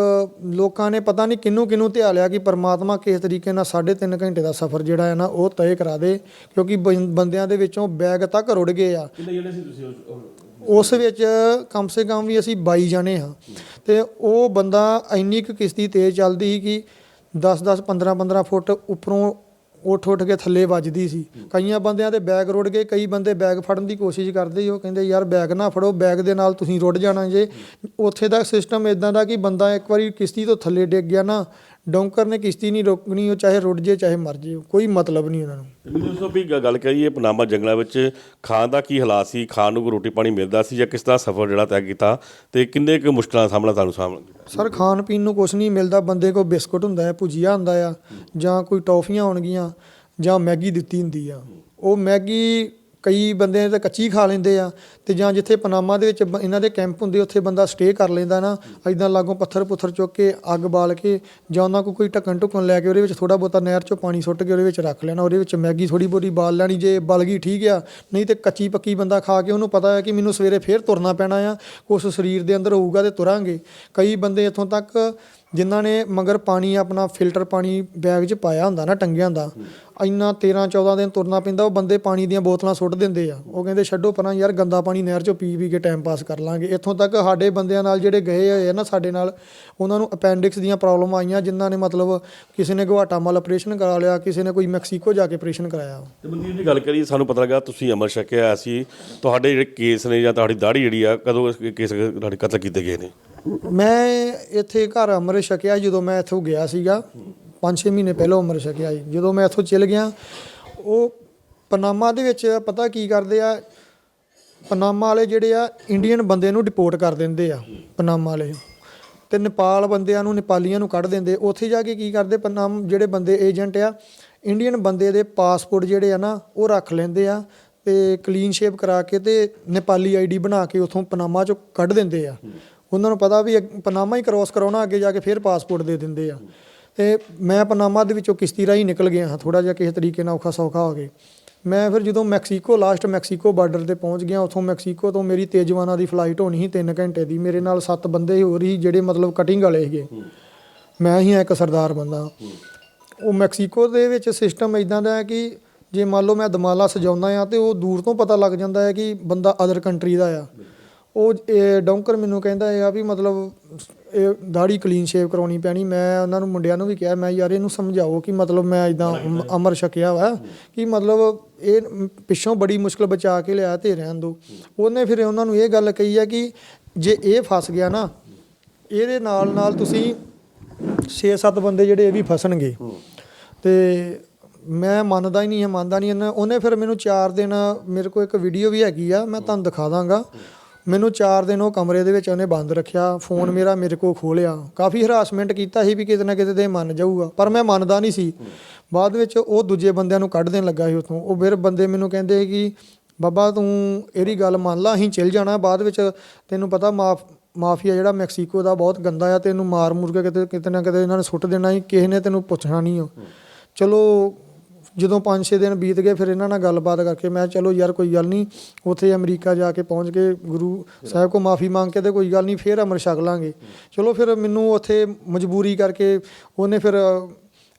ਲੋਕਾਂ ਨੇ ਪਤਾ ਨਹੀਂ ਕਿੰਨੂੰ ਕਿੰਨੂੰ ਧਿਆ ਲਿਆ ਕਿ ਪਰਮਾਤਮਾ ਕਿਸ ਤਰੀਕੇ ਨਾਲ ਸਾਢੇ ਤਿੰਨ ਘੰਟੇ ਦਾ ਸਫ਼ਰ ਜਿਹੜਾ ਹੈ ਨਾ ਉਹ ਤੈਅ ਕਰਾ ਦੇ। ਕਿਉਂਕਿ ਬੰ- ਬੰਦਿਆਂ ਦੇ ਵਿੱਚੋਂ ਬੈਗ ਤੱਕ ਰੁੜ ਗਏ ਆ। ਕਿੰਨੇ ਜਣੇ ਸੀ ਤੁਸੀਂ ਉਸ ਵਿੱਚ ਕਮ ਸੇ ਕਮ ਵੀ ਅਸੀਂ 22 ਜਾਣੇ ਹਾਂ। ਤੇ ਉਹ ਬੰਦਾ ਇੰਨੀ ਕੁ ਕਿਸ਼ਤੀ ਤੇਜ਼ ਚੱਲਦੀ ਸੀ ਕਿ 10 10 15 15 ਫੁੱਟ ਉੱਪਰੋਂ ਉੱਠ ਉੱਠ ਕੇ ਥੱਲੇ ਵੱਜਦੀ ਸੀ। ਕਈਆਂ ਬੰਦਿਆਂ ਦੇ ਬੈਗ ਰੁੜ ਗਏ, ਕਈ ਬੰਦੇ ਬੈਗ ਫੜਨ ਦੀ ਕੋਸ਼ਿਸ਼ ਕਰਦੇ ਸੀ। ਉਹ ਕਹਿੰਦੇ, ਯਾਰ, ਬੈਗ ਨਾ ਫੜੋ, ਬੈਗ ਦੇ ਨਾਲ ਤੁਸੀਂ ਰੁੜ ਜਾਣਾ ਜੇ। ਉੱਥੇ ਦਾ ਸਿਸਟਮ ਇਦਾਂ ਦਾ ਕਿ ਬੰਦਾ ਇੱਕ ਵਾਰੀ ਕਿਸ਼ਤੀ ਤੋਂ ਥੱਲੇ ਡਿੱਗ ਗਿਆ ਨਾ ਡੌਂਕਰ ਨੇ ਕਿਸ਼ਤੀ ਨਹੀਂ ਰੋਕਣੀ ਉਹ ਚਾਹੇ ਰੁੜ ਜੇ ਚਾਹੇ ਮਰ ਜੇ ਕੋਈ ਮਤਲਬ ਨਹੀਂ ਉਹਨਾਂ ਨੂੰ। ਤੇ ਮੈਨੂੰ ਦੱਸੋ ਵੀ ਗ- ਗੱਲ ਕਰੀਏ ਪਨਾਮਾ ਜੰਗਲਾਂ ਵਿੱਚ ਖਾਣ ਦਾ ਕੀ ਹਾਲਾਤ ਸੀ? ਖਾਣ ਨੂੰ ਕੋਈ ਰੋਟੀ ਪਾਣੀ ਮਿਲਦਾ ਸੀ ਜਾਂ ਕਿਸ ਤਰ੍ਹਾਂ ਸਫ਼ਰ ਜਿਹੜਾ ਤੈਅ ਕੀਤਾ? ਤੇ ਕਿੰਨੇ ਕੁ ਮੁਸ਼ਕਲਾਂ ਦਾ ਸਾਹਮਣਾ ਤੁਹਾਨੂੰ ਸਾਹਮਣਾ ਕੀਤਾ? ਸਰ ਖਾਣ ਪੀਣ ਨੂੰ ਕੁਝ ਨਹੀਂ ਮਿਲਦਾ ਬੰਦੇ ਕੋਲ ਬਿਸਕੁਟ ਹੁੰਦਾ ਹੈ ਭੁਜੀਆ ਹੁੰਦਾ ਆ ਜਾਂ ਕੋਈ ਟੌਫੀਆਂ ਹੋਣਗੀਆਂ ਜਾਂ ਮੈਗੀ ਦਿੱਤੀ ਹੁੰਦੀ ਆ। ਉਹ ਮੈਗੀ ਕਈ ਬੰਦੇ ਤਾਂ ਕੱਚੀ ਖਾ ਲੈਂਦੇ ਆ ਤੇ ਜਾਂ ਜਿੱਥੇ ਪਨਾਮਾ ਦੇ ਵਿੱਚ ਬ- ਇਹਨਾਂ ਦੇ ਕੈਂਪ ਹੁੰਦੇ, ਉੱਥੇ ਬੰਦਾ ਸਟੇ ਕਰ ਲੈਂਦਾ ਨਾ ਐਦਾਂ ਲਾਗੋਂ ਪੱਥਰ ਪੁੱਥਰ ਚੁੱਕ ਕੇ ਅੱਗ ਬਾਲ ਕੇ ਜਾਂ ਉਹਨਾਂ ਕੋਲ ਕੋਈ ਢੱਕਣ ਢੁੱਕਣ ਲੈ ਕੇ ਉਹਦੇ ਵਿੱਚ ਥੋੜਾ ਬਹੁਤਾ ਨਹਿਰ ਚੋਂ ਪਾਣੀ ਸੁੱਟ ਕੇ ਉਹਦੇ ਵਿੱਚ ਰੱਖ ਲੈਣਾ, ਉਹਦੇ ਵਿੱਚ ਮੈਗੀ ਥੋੜੀ ਬਹੁਤੀ ਬਾਲ ਲੈਣੀ, ਜੇ ਬਲ ਗਈ ਠੀਕ ਆ, ਨਹੀਂ ਤੇ ਕੱਚੀ ਪੱਕੀ ਬੰਦਾ ਖਾ ਕੇ ਉਹਨੂੰ ਪਤਾ ਹੈ ਕਿ ਮੈਨੂੰ ਸਵੇਰੇ ਫੇਰ ਤੁਰਨਾ ਪੈਣਾ ਆ, ਉਸ ਸਰੀਰ ਦੇ ਅੰਦਰ ਹੋਊਗਾ ਤੇ ਤੁਰਾਂਗੇ। ਕਈ ਬੰਦੇ ਇੱਥੋਂ ਤੱਕ ਜਿਨ੍ਹਾਂ ਨੇ ਮਗਰ ਪਾਣੀ, ਆਪਣਾ ਫਿਲਟਰ ਪਾਣੀ ਬੈਗ 'ਚ ਪਾਇਆ ਹੁੰਦਾ ਨਾ ਟੰਗਿਆ ਹੁੰਦਾ ਇੰਨਾ 13 14 ਦਿਨ ਤੁਰਨਾ ਪੈਂਦਾ, ਉਹ ਬੰਦੇ ਪਾਣੀ ਦੀਆਂ ਬੋਤਲਾਂ ਸੁੱਟ ਦਿੰਦੇ ਆ। ਉਹ ਕਹਿੰਦੇ, ਛੱਡੋ ਪਰਾਂ ਯਾਰ, ਗੰਦਾ ਪਾਣੀ ਨਹਿਰ 'ਚੋਂ ਪੀ ਪੀ ਕੇ ਟਾਈਮ ਪਾਸ ਕਰ ਲਾਂਗੇ। ਇੱਥੋਂ ਤੱਕ ਸਾਡੇ ਬੰਦਿਆਂ ਨਾਲ ਜਿਹੜੇ ਗਏ ਹੋਏ ਆ ਨਾ ਸਾਡੇ ਨਾਲ, ਉਹਨਾਂ ਨੂੰ ਅਪੈਂਡਿਕਸ ਦੀਆਂ ਪ੍ਰੋਬਲਮ ਆਈਆਂ, ਜਿਨ੍ਹਾਂ ਨੇ ਮਤਲਬ ਕਿਸੇ ਨੇ ਗੁਆਟਾਮਾਲ ਆਪਰੇਸ਼ਨ ਕਰਾ ਲਿਆ, ਕਿਸੇ ਨੇ ਕੋਈ ਮੈਕਸੀਕੋ ਜਾ ਕੇ ਆਪਰੇਸ਼ਨ ਕਰਾਇਆ। ਤੇ ਮਨਦੀਪ ਜੀ, ਗੱਲ ਕਰੀਏ, ਸਾਨੂੰ ਪਤਾ ਲੱਗਾ ਤੁਸੀਂ ਅਮਰ ਛਕਿਆ ਸੀ ਤੁਹਾਡੇ ਜਿਹੜੇ ਕੇਸ ਨੇ ਜਾਂ ਤੁਹਾਡੀ ਦਾੜੀ ਜਿਹੜੀ ਆ, ਕਦੋਂ ਕੇਸ ਤੁਹਾਡੇ ਕਤਲ ਕੀਤੇ ਗਏ ਨੇ? ਮੈਂ ਇੱਥੇ ਘਰ ਅੰਮ੍ਰਿਤ ਛਕਿਆ ਜਦੋਂ ਮੈਂ ਇੱਥੋਂ ਗਿਆ ਸੀਗਾ। 5-6 ਮਹੀਨੇ ਪਹਿਲਾਂ ਅੰਮ੍ਰਿਤ ਛਕਿਆ ਸੀ ਜਦੋਂ ਮੈਂ ਇੱਥੋਂ ਚਲ ਗਿਆ, ਉਹ ਪਨਾਮਾ ਦੇ ਵਿੱਚ ਪਤਾ ਕੀ ਕਰਦੇ ਆ? ਪਨਾਮਾ ਵਾਲੇ ਜਿਹੜੇ ਆ, ਇੰਡੀਅਨ ਬੰਦੇ ਨੂੰ ਡਿਪੋਰਟ ਕਰ ਦਿੰਦੇ ਆ, ਪਨਾਮਾ ਵਾਲੇ। ਤੇ ਨੇਪਾਲ ਬੰਦਿਆਂ ਨੂੰ, ਨੇਪਾਲੀਆਂ ਨੂੰ ਕੱਢ ਦਿੰਦੇ। ਉੱਥੇ ਜਾ ਕੇ ਕੀ ਕਰਦੇ? ਪਨਾਮ ਜਿਹੜੇ ਬੰਦੇ ਏਜੰਟ ਆ, ਇੰਡੀਅਨ ਬੰਦੇ ਦੇ ਪਾਸਪੋਰਟ ਜਿਹੜੇ ਆ ਨਾ, ਉਹ ਰੱਖ ਲੈਂਦੇ ਆ ਤੇ ਕਲੀਨ ਸ਼ੇਪ ਕਰਾ ਕੇ ਤੇ ਨੇਪਾਲੀ ਆਈਡੀ ਬਣਾ ਕੇ ਉਥੋਂ ਪਨਾਮਾ ਚੋਂ ਕੱਢ ਦਿੰਦੇ ਆ। ਉਹਨਾਂ ਨੂੰ ਪਤਾ ਵੀ ਅੱਗ- ਪਨਾਮਾ ਹੀ ਕ੍ਰੋਸ ਕਰਾਉਣਾ, ਅੱਗੇ ਜਾ ਕੇ ਫਿਰ ਪਾਸਪੋਰਟ ਦੇ ਦਿੰਦੇ ਆ। ਤੇ ਮੈਂ ਪਨਾਮਾ ਦੇ ਵਿੱਚੋਂ ਕਿਸ਼ਤੀ ਰਾਹੀਂ ਨਿਕਲ ਗਿਆ ਹਾਂ ਥੋੜਾ ਜਿਹਾ ਕਿਸੇ ਤਰੀਕੇ ਨਾਲ ਔਖਾ ਸੌਖਾ ਹੋ ਗਏ ਮੈਂ ਫਿਰ ਜਦੋਂ ਮੈਕਸੀਕੋ ਲਾਸਟ ਮੈਕਸੀਕੋ ਬਾਰਡਰ ਤੇ ਪਹੁੰਚ ਗਿਆ, ਉਥੋਂ ਮੈਕਸੀਕੋ ਤੋਂ ਮੇਰੀ ਤੇਜਵਾਨਾ ਦੀ ਫਲਾਈਟ ਹੋਣੀ ਸੀ 3 ਘੰਟੇ ਦੀ। ਮੇਰੇ ਨਾਲ 7 ਬੰਦੇ ਹੋਰ ਸੀ, ਜਿਹੜੇ ਮਤਲਬ ਕਟਿੰਗ ਵਾਲੇ ਸੀਗੇ। ਮੈਂ ਹੀ ਹਾਂ ਇੱਕ ਸਰਦਾਰ ਬੰਦਾ। ਉਹ ਮੈਕਸੀਕੋ ਦੇ ਵਿੱਚ ਸਿਸਟਮ ਇਦਾਂ ਦਾ ਹੈ ਕਿ ਜੇ ਮੰਨ ਲਓ ਮੈਂ ਦਮਾਲਾ ਸਜਾਉਂਦਾ ਆ ਤੇ ਉਹ ਦੂਰ ਤੋਂ ਪਤਾ ਲੱਗ ਜਾਂਦਾ ਹੈ ਕਿ ਬੰਦਾ ਅਦਰ ਕੰਟਰੀ ਦਾ ਆ। ਉਹ ਇਹ ਡੌਂਕਰ ਮੈਨੂੰ ਕਹਿੰਦਾ ਹੈ ਆ ਵੀ ਮਤਲਬ ਇਹ ਦਾੜੀ ਕਲੀਨ ਸ਼ੇਵ ਕਰਾਉਣੀ ਪੈਣੀ। ਮੈਂ ਉਹਨਾਂ ਨੂੰ ਮੁੰਡਿਆਂ ਨੂੰ ਵੀ ਕਿਹਾ ਮੈਂ ਯਾਰ ਇਹਨੂੰ ਸਮਝਾਓ ਕਿ ਮਤਲਬ ਮੈਂ ਇਦਾਂ ਅਮਰ ਛਕਿਆ ਵਾ ਕਿ ਮਤਲਬ ਇਹ ਪਿੱਛੋਂ ਬੜੀ ਮੁਸ਼ਕਲ ਬਚਾ ਕੇ ਲਿਆ ਤੇ ਰਹਿਣ ਦੋ। ਉਹਨੇ ਫਿਰ ਉਹਨਾਂ ਨੂੰ ਇਹ ਗੱਲ ਕਹੀ ਆ ਕਿ ਜੇ ਇਹ ਫਸ ਗਿਆ ਨਾ ਇਹਦੇ ਨਾਲ ਨਾਲ ਤੁਸੀਂ 6-7 ਬੰਦੇ ਜਿਹੜੇ ਇਹ ਵੀ ਫਸਣਗੇ। ਤੇ ਮੈਂ ਮੰਨਦਾ ਹੀ ਨਹੀਂ ਹਾਂ ਮੰਨਦਾ ਨਹੀਂ। ਉਹਨੇ ਫਿਰ ਮੈਨੂੰ 4 ਦਿਨ ਮੇਰੇ ਕੋਲ ਇੱਕ ਵੀਡੀਓ ਵੀ ਹੈਗੀ ਆ ਮੈਂ ਤੁਹਾਨੂੰ ਦਿਖਾ ਦਾਂਗਾ। ਮੈਨੂੰ 4 ਦਿਨ ਉਹ ਕਮਰੇ ਦੇ ਵਿੱਚ ਉਹਨੇ ਬੰਦ ਰੱਖਿਆ ਫੋਨ ਮੇਰਾ ਮੇਰੇ ਕੋਲ ਖੋਲਿਆ ਕਾਫੀ ਹਰਾਸਮੈਂਟ ਕੀਤਾ ਸੀ ਵੀ ਕਿਤੇ ਨਾ ਕਿਤੇ ਤੇ ਮੰਨ ਜਾਊਗਾ ਪਰ ਮੈਂ ਮੰਨਦਾ ਨਹੀਂ ਸੀ। ਬਾਅਦ ਵਿੱਚ ਉਹ ਦੂਜੇ ਬੰਦਿਆਂ ਨੂੰ ਕੱਢ ਦੇਣ ਲੱਗਾ ਸੀ ਉਥੋਂ। ਉਹ ਫਿਰ ਬੰਦੇ ਮੈਨੂੰ ਕਹਿੰਦੇ ਕਿ ਬਾਬਾ ਤੂੰ ਇਹਦੀ ਗੱਲ ਮੰਨ ਲਾ ਅਸੀਂ ਚੱਲ ਜਾਣਾ। ਬਾਅਦ ਵਿੱਚ ਤੈਨੂੰ ਪਤਾ ਮਾਫ ਮਾਫੀਆ ਜਿਹੜਾ ਮੈਕਸੀਕੋ ਦਾ ਬਹੁਤ ਗੰਦਾ ਆ ਤੈਨੂੰ ਮਾਰ ਮੁਰ ਕੇ ਕਿਤੇ ਕਿਤੇ ਨਾ ਕਿਤੇ ਇਹਨਾਂ ਨੇ ਸੁੱਟ ਦੇਣਾ ਹੀ ਕਿਸੇ ਨੇ ਤੈਨੂੰ ਪੁੱਛਣਾ ਨਹੀਂ ਓ ਚਲੋ ਜਦੋਂ 5-6 ਦਿਨ ਬੀਤ ਗਏ, ਫਿਰ ਇਹਨਾਂ ਨਾਲ ਗੱਲਬਾਤ ਕਰਕੇ ਮੈਂ ਚਲੋ ਯਾਰ ਕੋਈ ਗੱਲ ਨਹੀਂ, ਉੱਥੇ ਅਮਰੀਕਾ ਜਾ ਕੇ ਪਹੁੰਚ ਕੇ ਗੁਰੂ ਸਾਹਿਬ ਕੋ ਮਾਫੀ ਮੰਗ ਕੇ ਤੇ ਕੋਈ ਗੱਲ ਨਹੀਂ, ਫਿਰ ਅਮਰ ਛਕ ਲਾਂਗੇ। ਚਲੋ ਫਿਰ ਮੈਨੂੰ ਉੱਥੇ ਮਜਬੂਰੀ ਕਰਕੇ ਉਹਨੇ ਫਿਰ,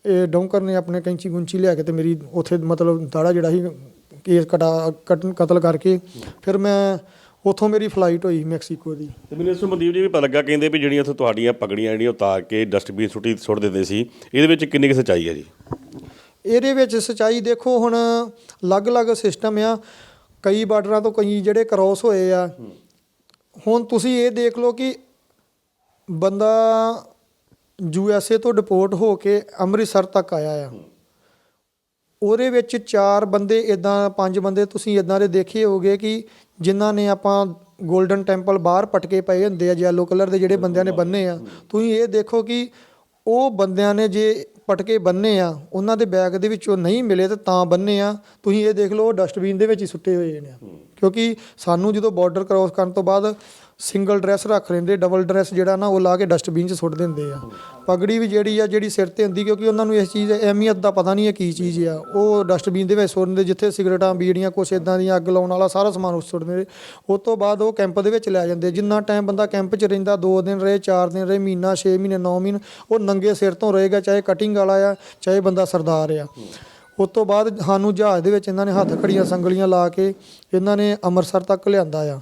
ਇਹ ਡੌਂਕਰ ਨੇ ਆਪਣੇ ਕੈਂਚੀ ਗੁੰਚੀ ਲਿਆ ਕੇ ਤੇ ਮੇਰੀ ਉੱਥੇ ਮਤਲਬ ਦਾੜਾ ਜਿਹੜਾ ਸੀ, ਕੇਸ ਕਟਾ ਕੱਟ- ਕਤਲ ਕਰਕੇ ਫਿਰ ਮੈਂ ਉੱਥੋਂ ਮੇਰੀ ਫਲਾਈਟ ਹੋਈ ਮੈਕਸੀਕੋ ਦੀ। ਤੇ ਮੈਨੂੰ ਇਸ ਤੋਂ ਮਨਦੀਪ ਜੀ ਵੀ ਪਤਾ ਲੱਗਾ ਕਹਿੰਦੇ ਵੀ ਜਿਹੜੀਆਂ ਉੱਥੇ ਤੁਹਾਡੀਆਂ ਪਗੜੀਆਂ ਜਿਹੜੀਆਂ ਉਤਾਰ ਕੇ ਡਸਟਬਿਨ ਸੁੱਟੀ ਸੁੱਟ ਦਿੰਦੇ ਸੀ, ਇਹਦੇ ਵਿੱਚ ਕਿੰਨੀ ਕੁ ਸੱਚਾਈ ਹੈ ਜੀ? ਇਹਦੇ ਵਿੱਚ ਸਚਾਈ ਦੇਖੋ ਹੁਣ ਅਲੱਗ-ਅਲੱਗ ਸਿਸਟਮ ਆ। ਕਈ ਬਾਰਡਰਾਂ ਤੋਂ ਕਈ ਜਿਹੜੇ ਕ੍ਰਾਸ ਹੋਏ ਆ। ਹੁਣ ਤੁਸੀਂ ਇਹ ਦੇਖ ਲਓ ਕਿ ਬੰਦਾ ਯੂ ਐਸ ਏ ਤੋਂ ਡਿਪੋਰਟ ਹੋ ਕੇ ਅੰਮ੍ਰਿਤਸਰ ਤੱਕ ਆਇਆ ਆ। ਉਹਦੇ ਵਿੱਚ ਚਾਰ ਬੰਦੇ ਇਦਾਂ ਪੰਜ ਬੰਦੇ ਤੁਸੀਂ ਇਦਾਂ ਦੇ ਦੇਖੇ ਹੋਗੇ ਕਿ ਜਿਨ੍ਹਾਂ ਨੇ ਆਪਾਂ 골ਡਨ ਟੈਂਪਲ ਬਾਹਰ ਪਟਕੇ ਪਏ ਹੁੰਦੇ ਆ ਯੈਲੋ ਕਲਰ ਦੇ ਜਿਹੜੇ ਬੰਦਿਆਂ ਨੇ ਬੰਨੇ ਆ। ਤੁਸੀਂ ਇਹ ਦੇਖੋ ਕਿ ਉਹ ਬੰਦਿਆਂ ਨੇ ਜੇ ਪਟਕੇ ਬੰਨੇ ਆ ਉਹਨਾਂ ਦੇ ਬੈਗ ਦੇ ਵਿੱਚੋਂ ਨਹੀਂ ਮਿਲੇ ਤੇ ਤਾਂ ਬੰਨੇ ਆ। ਤੁਸੀਂ ਇਹ ਦੇਖ ਲਓ ਡਸਟਬਿਨ ਦੇ ਵਿੱਚ ਹੀ ਸੁੱਟੇ ਹੋਏ ਨੇ ਕਿਉਂਕਿ ਸਾਨੂੰ ਜਦੋਂ ਬਾਰਡਰ ਕ੍ਰਾਸ ਕਰਨ ਤੋਂ ਬਾਅਦ ਸਿੰਗਲ ਡਰੈਸ ਰੱਖ ਲੈਂਦੇ ਡਬਲ ਡਰੈਸ ਜਿਹੜਾ ਨਾ, ਉਹ ਲਾ ਕੇ ਡਸਟਬਿਨ 'ਚ ਸੁੱਟ ਦਿੰਦੇ ਆ। ਪਗੜੀ ਵੀ ਜਿਹੜੀ ਆ, ਜਿਹੜੀ ਸਿਰ ਤੇ ਹੁੰਦੀ, ਕਿਉਂਕਿ ਉਹਨਾਂ ਨੂੰ ਇਸ ਚੀਜ਼ ਦੀ ਅਹਿਮੀਅਤ ਦਾ ਪਤਾ ਨਹੀਂ ਹੈ ਕੀ ਚੀਜ਼ ਆ। ਉਹ ਡਸਟਬਿਨ ਦੇ ਵਿੱਚ ਸੁੱਟ ਦਿੰਦੇ, ਜਿੱਥੇ ਸਿਗਰਟਾਂ, ਬੀੜੀਆਂ, ਕੁਛ ਇਦਾਂ ਦੀਆਂ ਅੱਗ ਲਾਉਣ ਵਾਲਾ ਸਾਰਾ ਸਮਾਨ ਉਸ ਸੁੱਟ ਦਿੰਦੇ। ਉਸ ਤੋਂ ਬਾਅਦ ਉਹ ਕੈਂਪ ਦੇ ਵਿੱਚ ਲੈ ਜਾਂਦੇ। ਜਿੰਨਾ ਟਾਈਮ ਬੰਦਾ ਕੈਂਪ 'ਚ ਰਹਿੰਦਾ 2 ਦਿਨ ਰਹੇ 4 ਦਿਨ ਰਹੇ, ਮਹੀਨਾ 6 ਮਹੀਨੇ 9 ਮਹੀਨੇ, ਉਹ ਨੰਗੇ ਸਿਰ ਤੋਂ ਰਹੇਗਾ, ਚਾਹੇ ਕਟਿੰਗ ਵਾਲਾ ਆ, ਚਾਹੇ ਬੰਦਾ ਸਰਦਾਰ ਆ। ਉਸ ਤੋਂ ਬਾਅਦ ਸਾਨੂੰ ਜਹਾਜ਼ ਦੇ ਵਿੱਚ ਇਹਨਾਂ ਨੇ ਹੱਥ ਖੜੀਆਂ ਸੰਗਲੀਆਂ ਲਾ ਕੇ ਇਹਨਾਂ ਨੇ ਅੰਮ੍ਰਿਤਸਰ ਤੱਕ ਲਿਆਂਦਾ ਆ।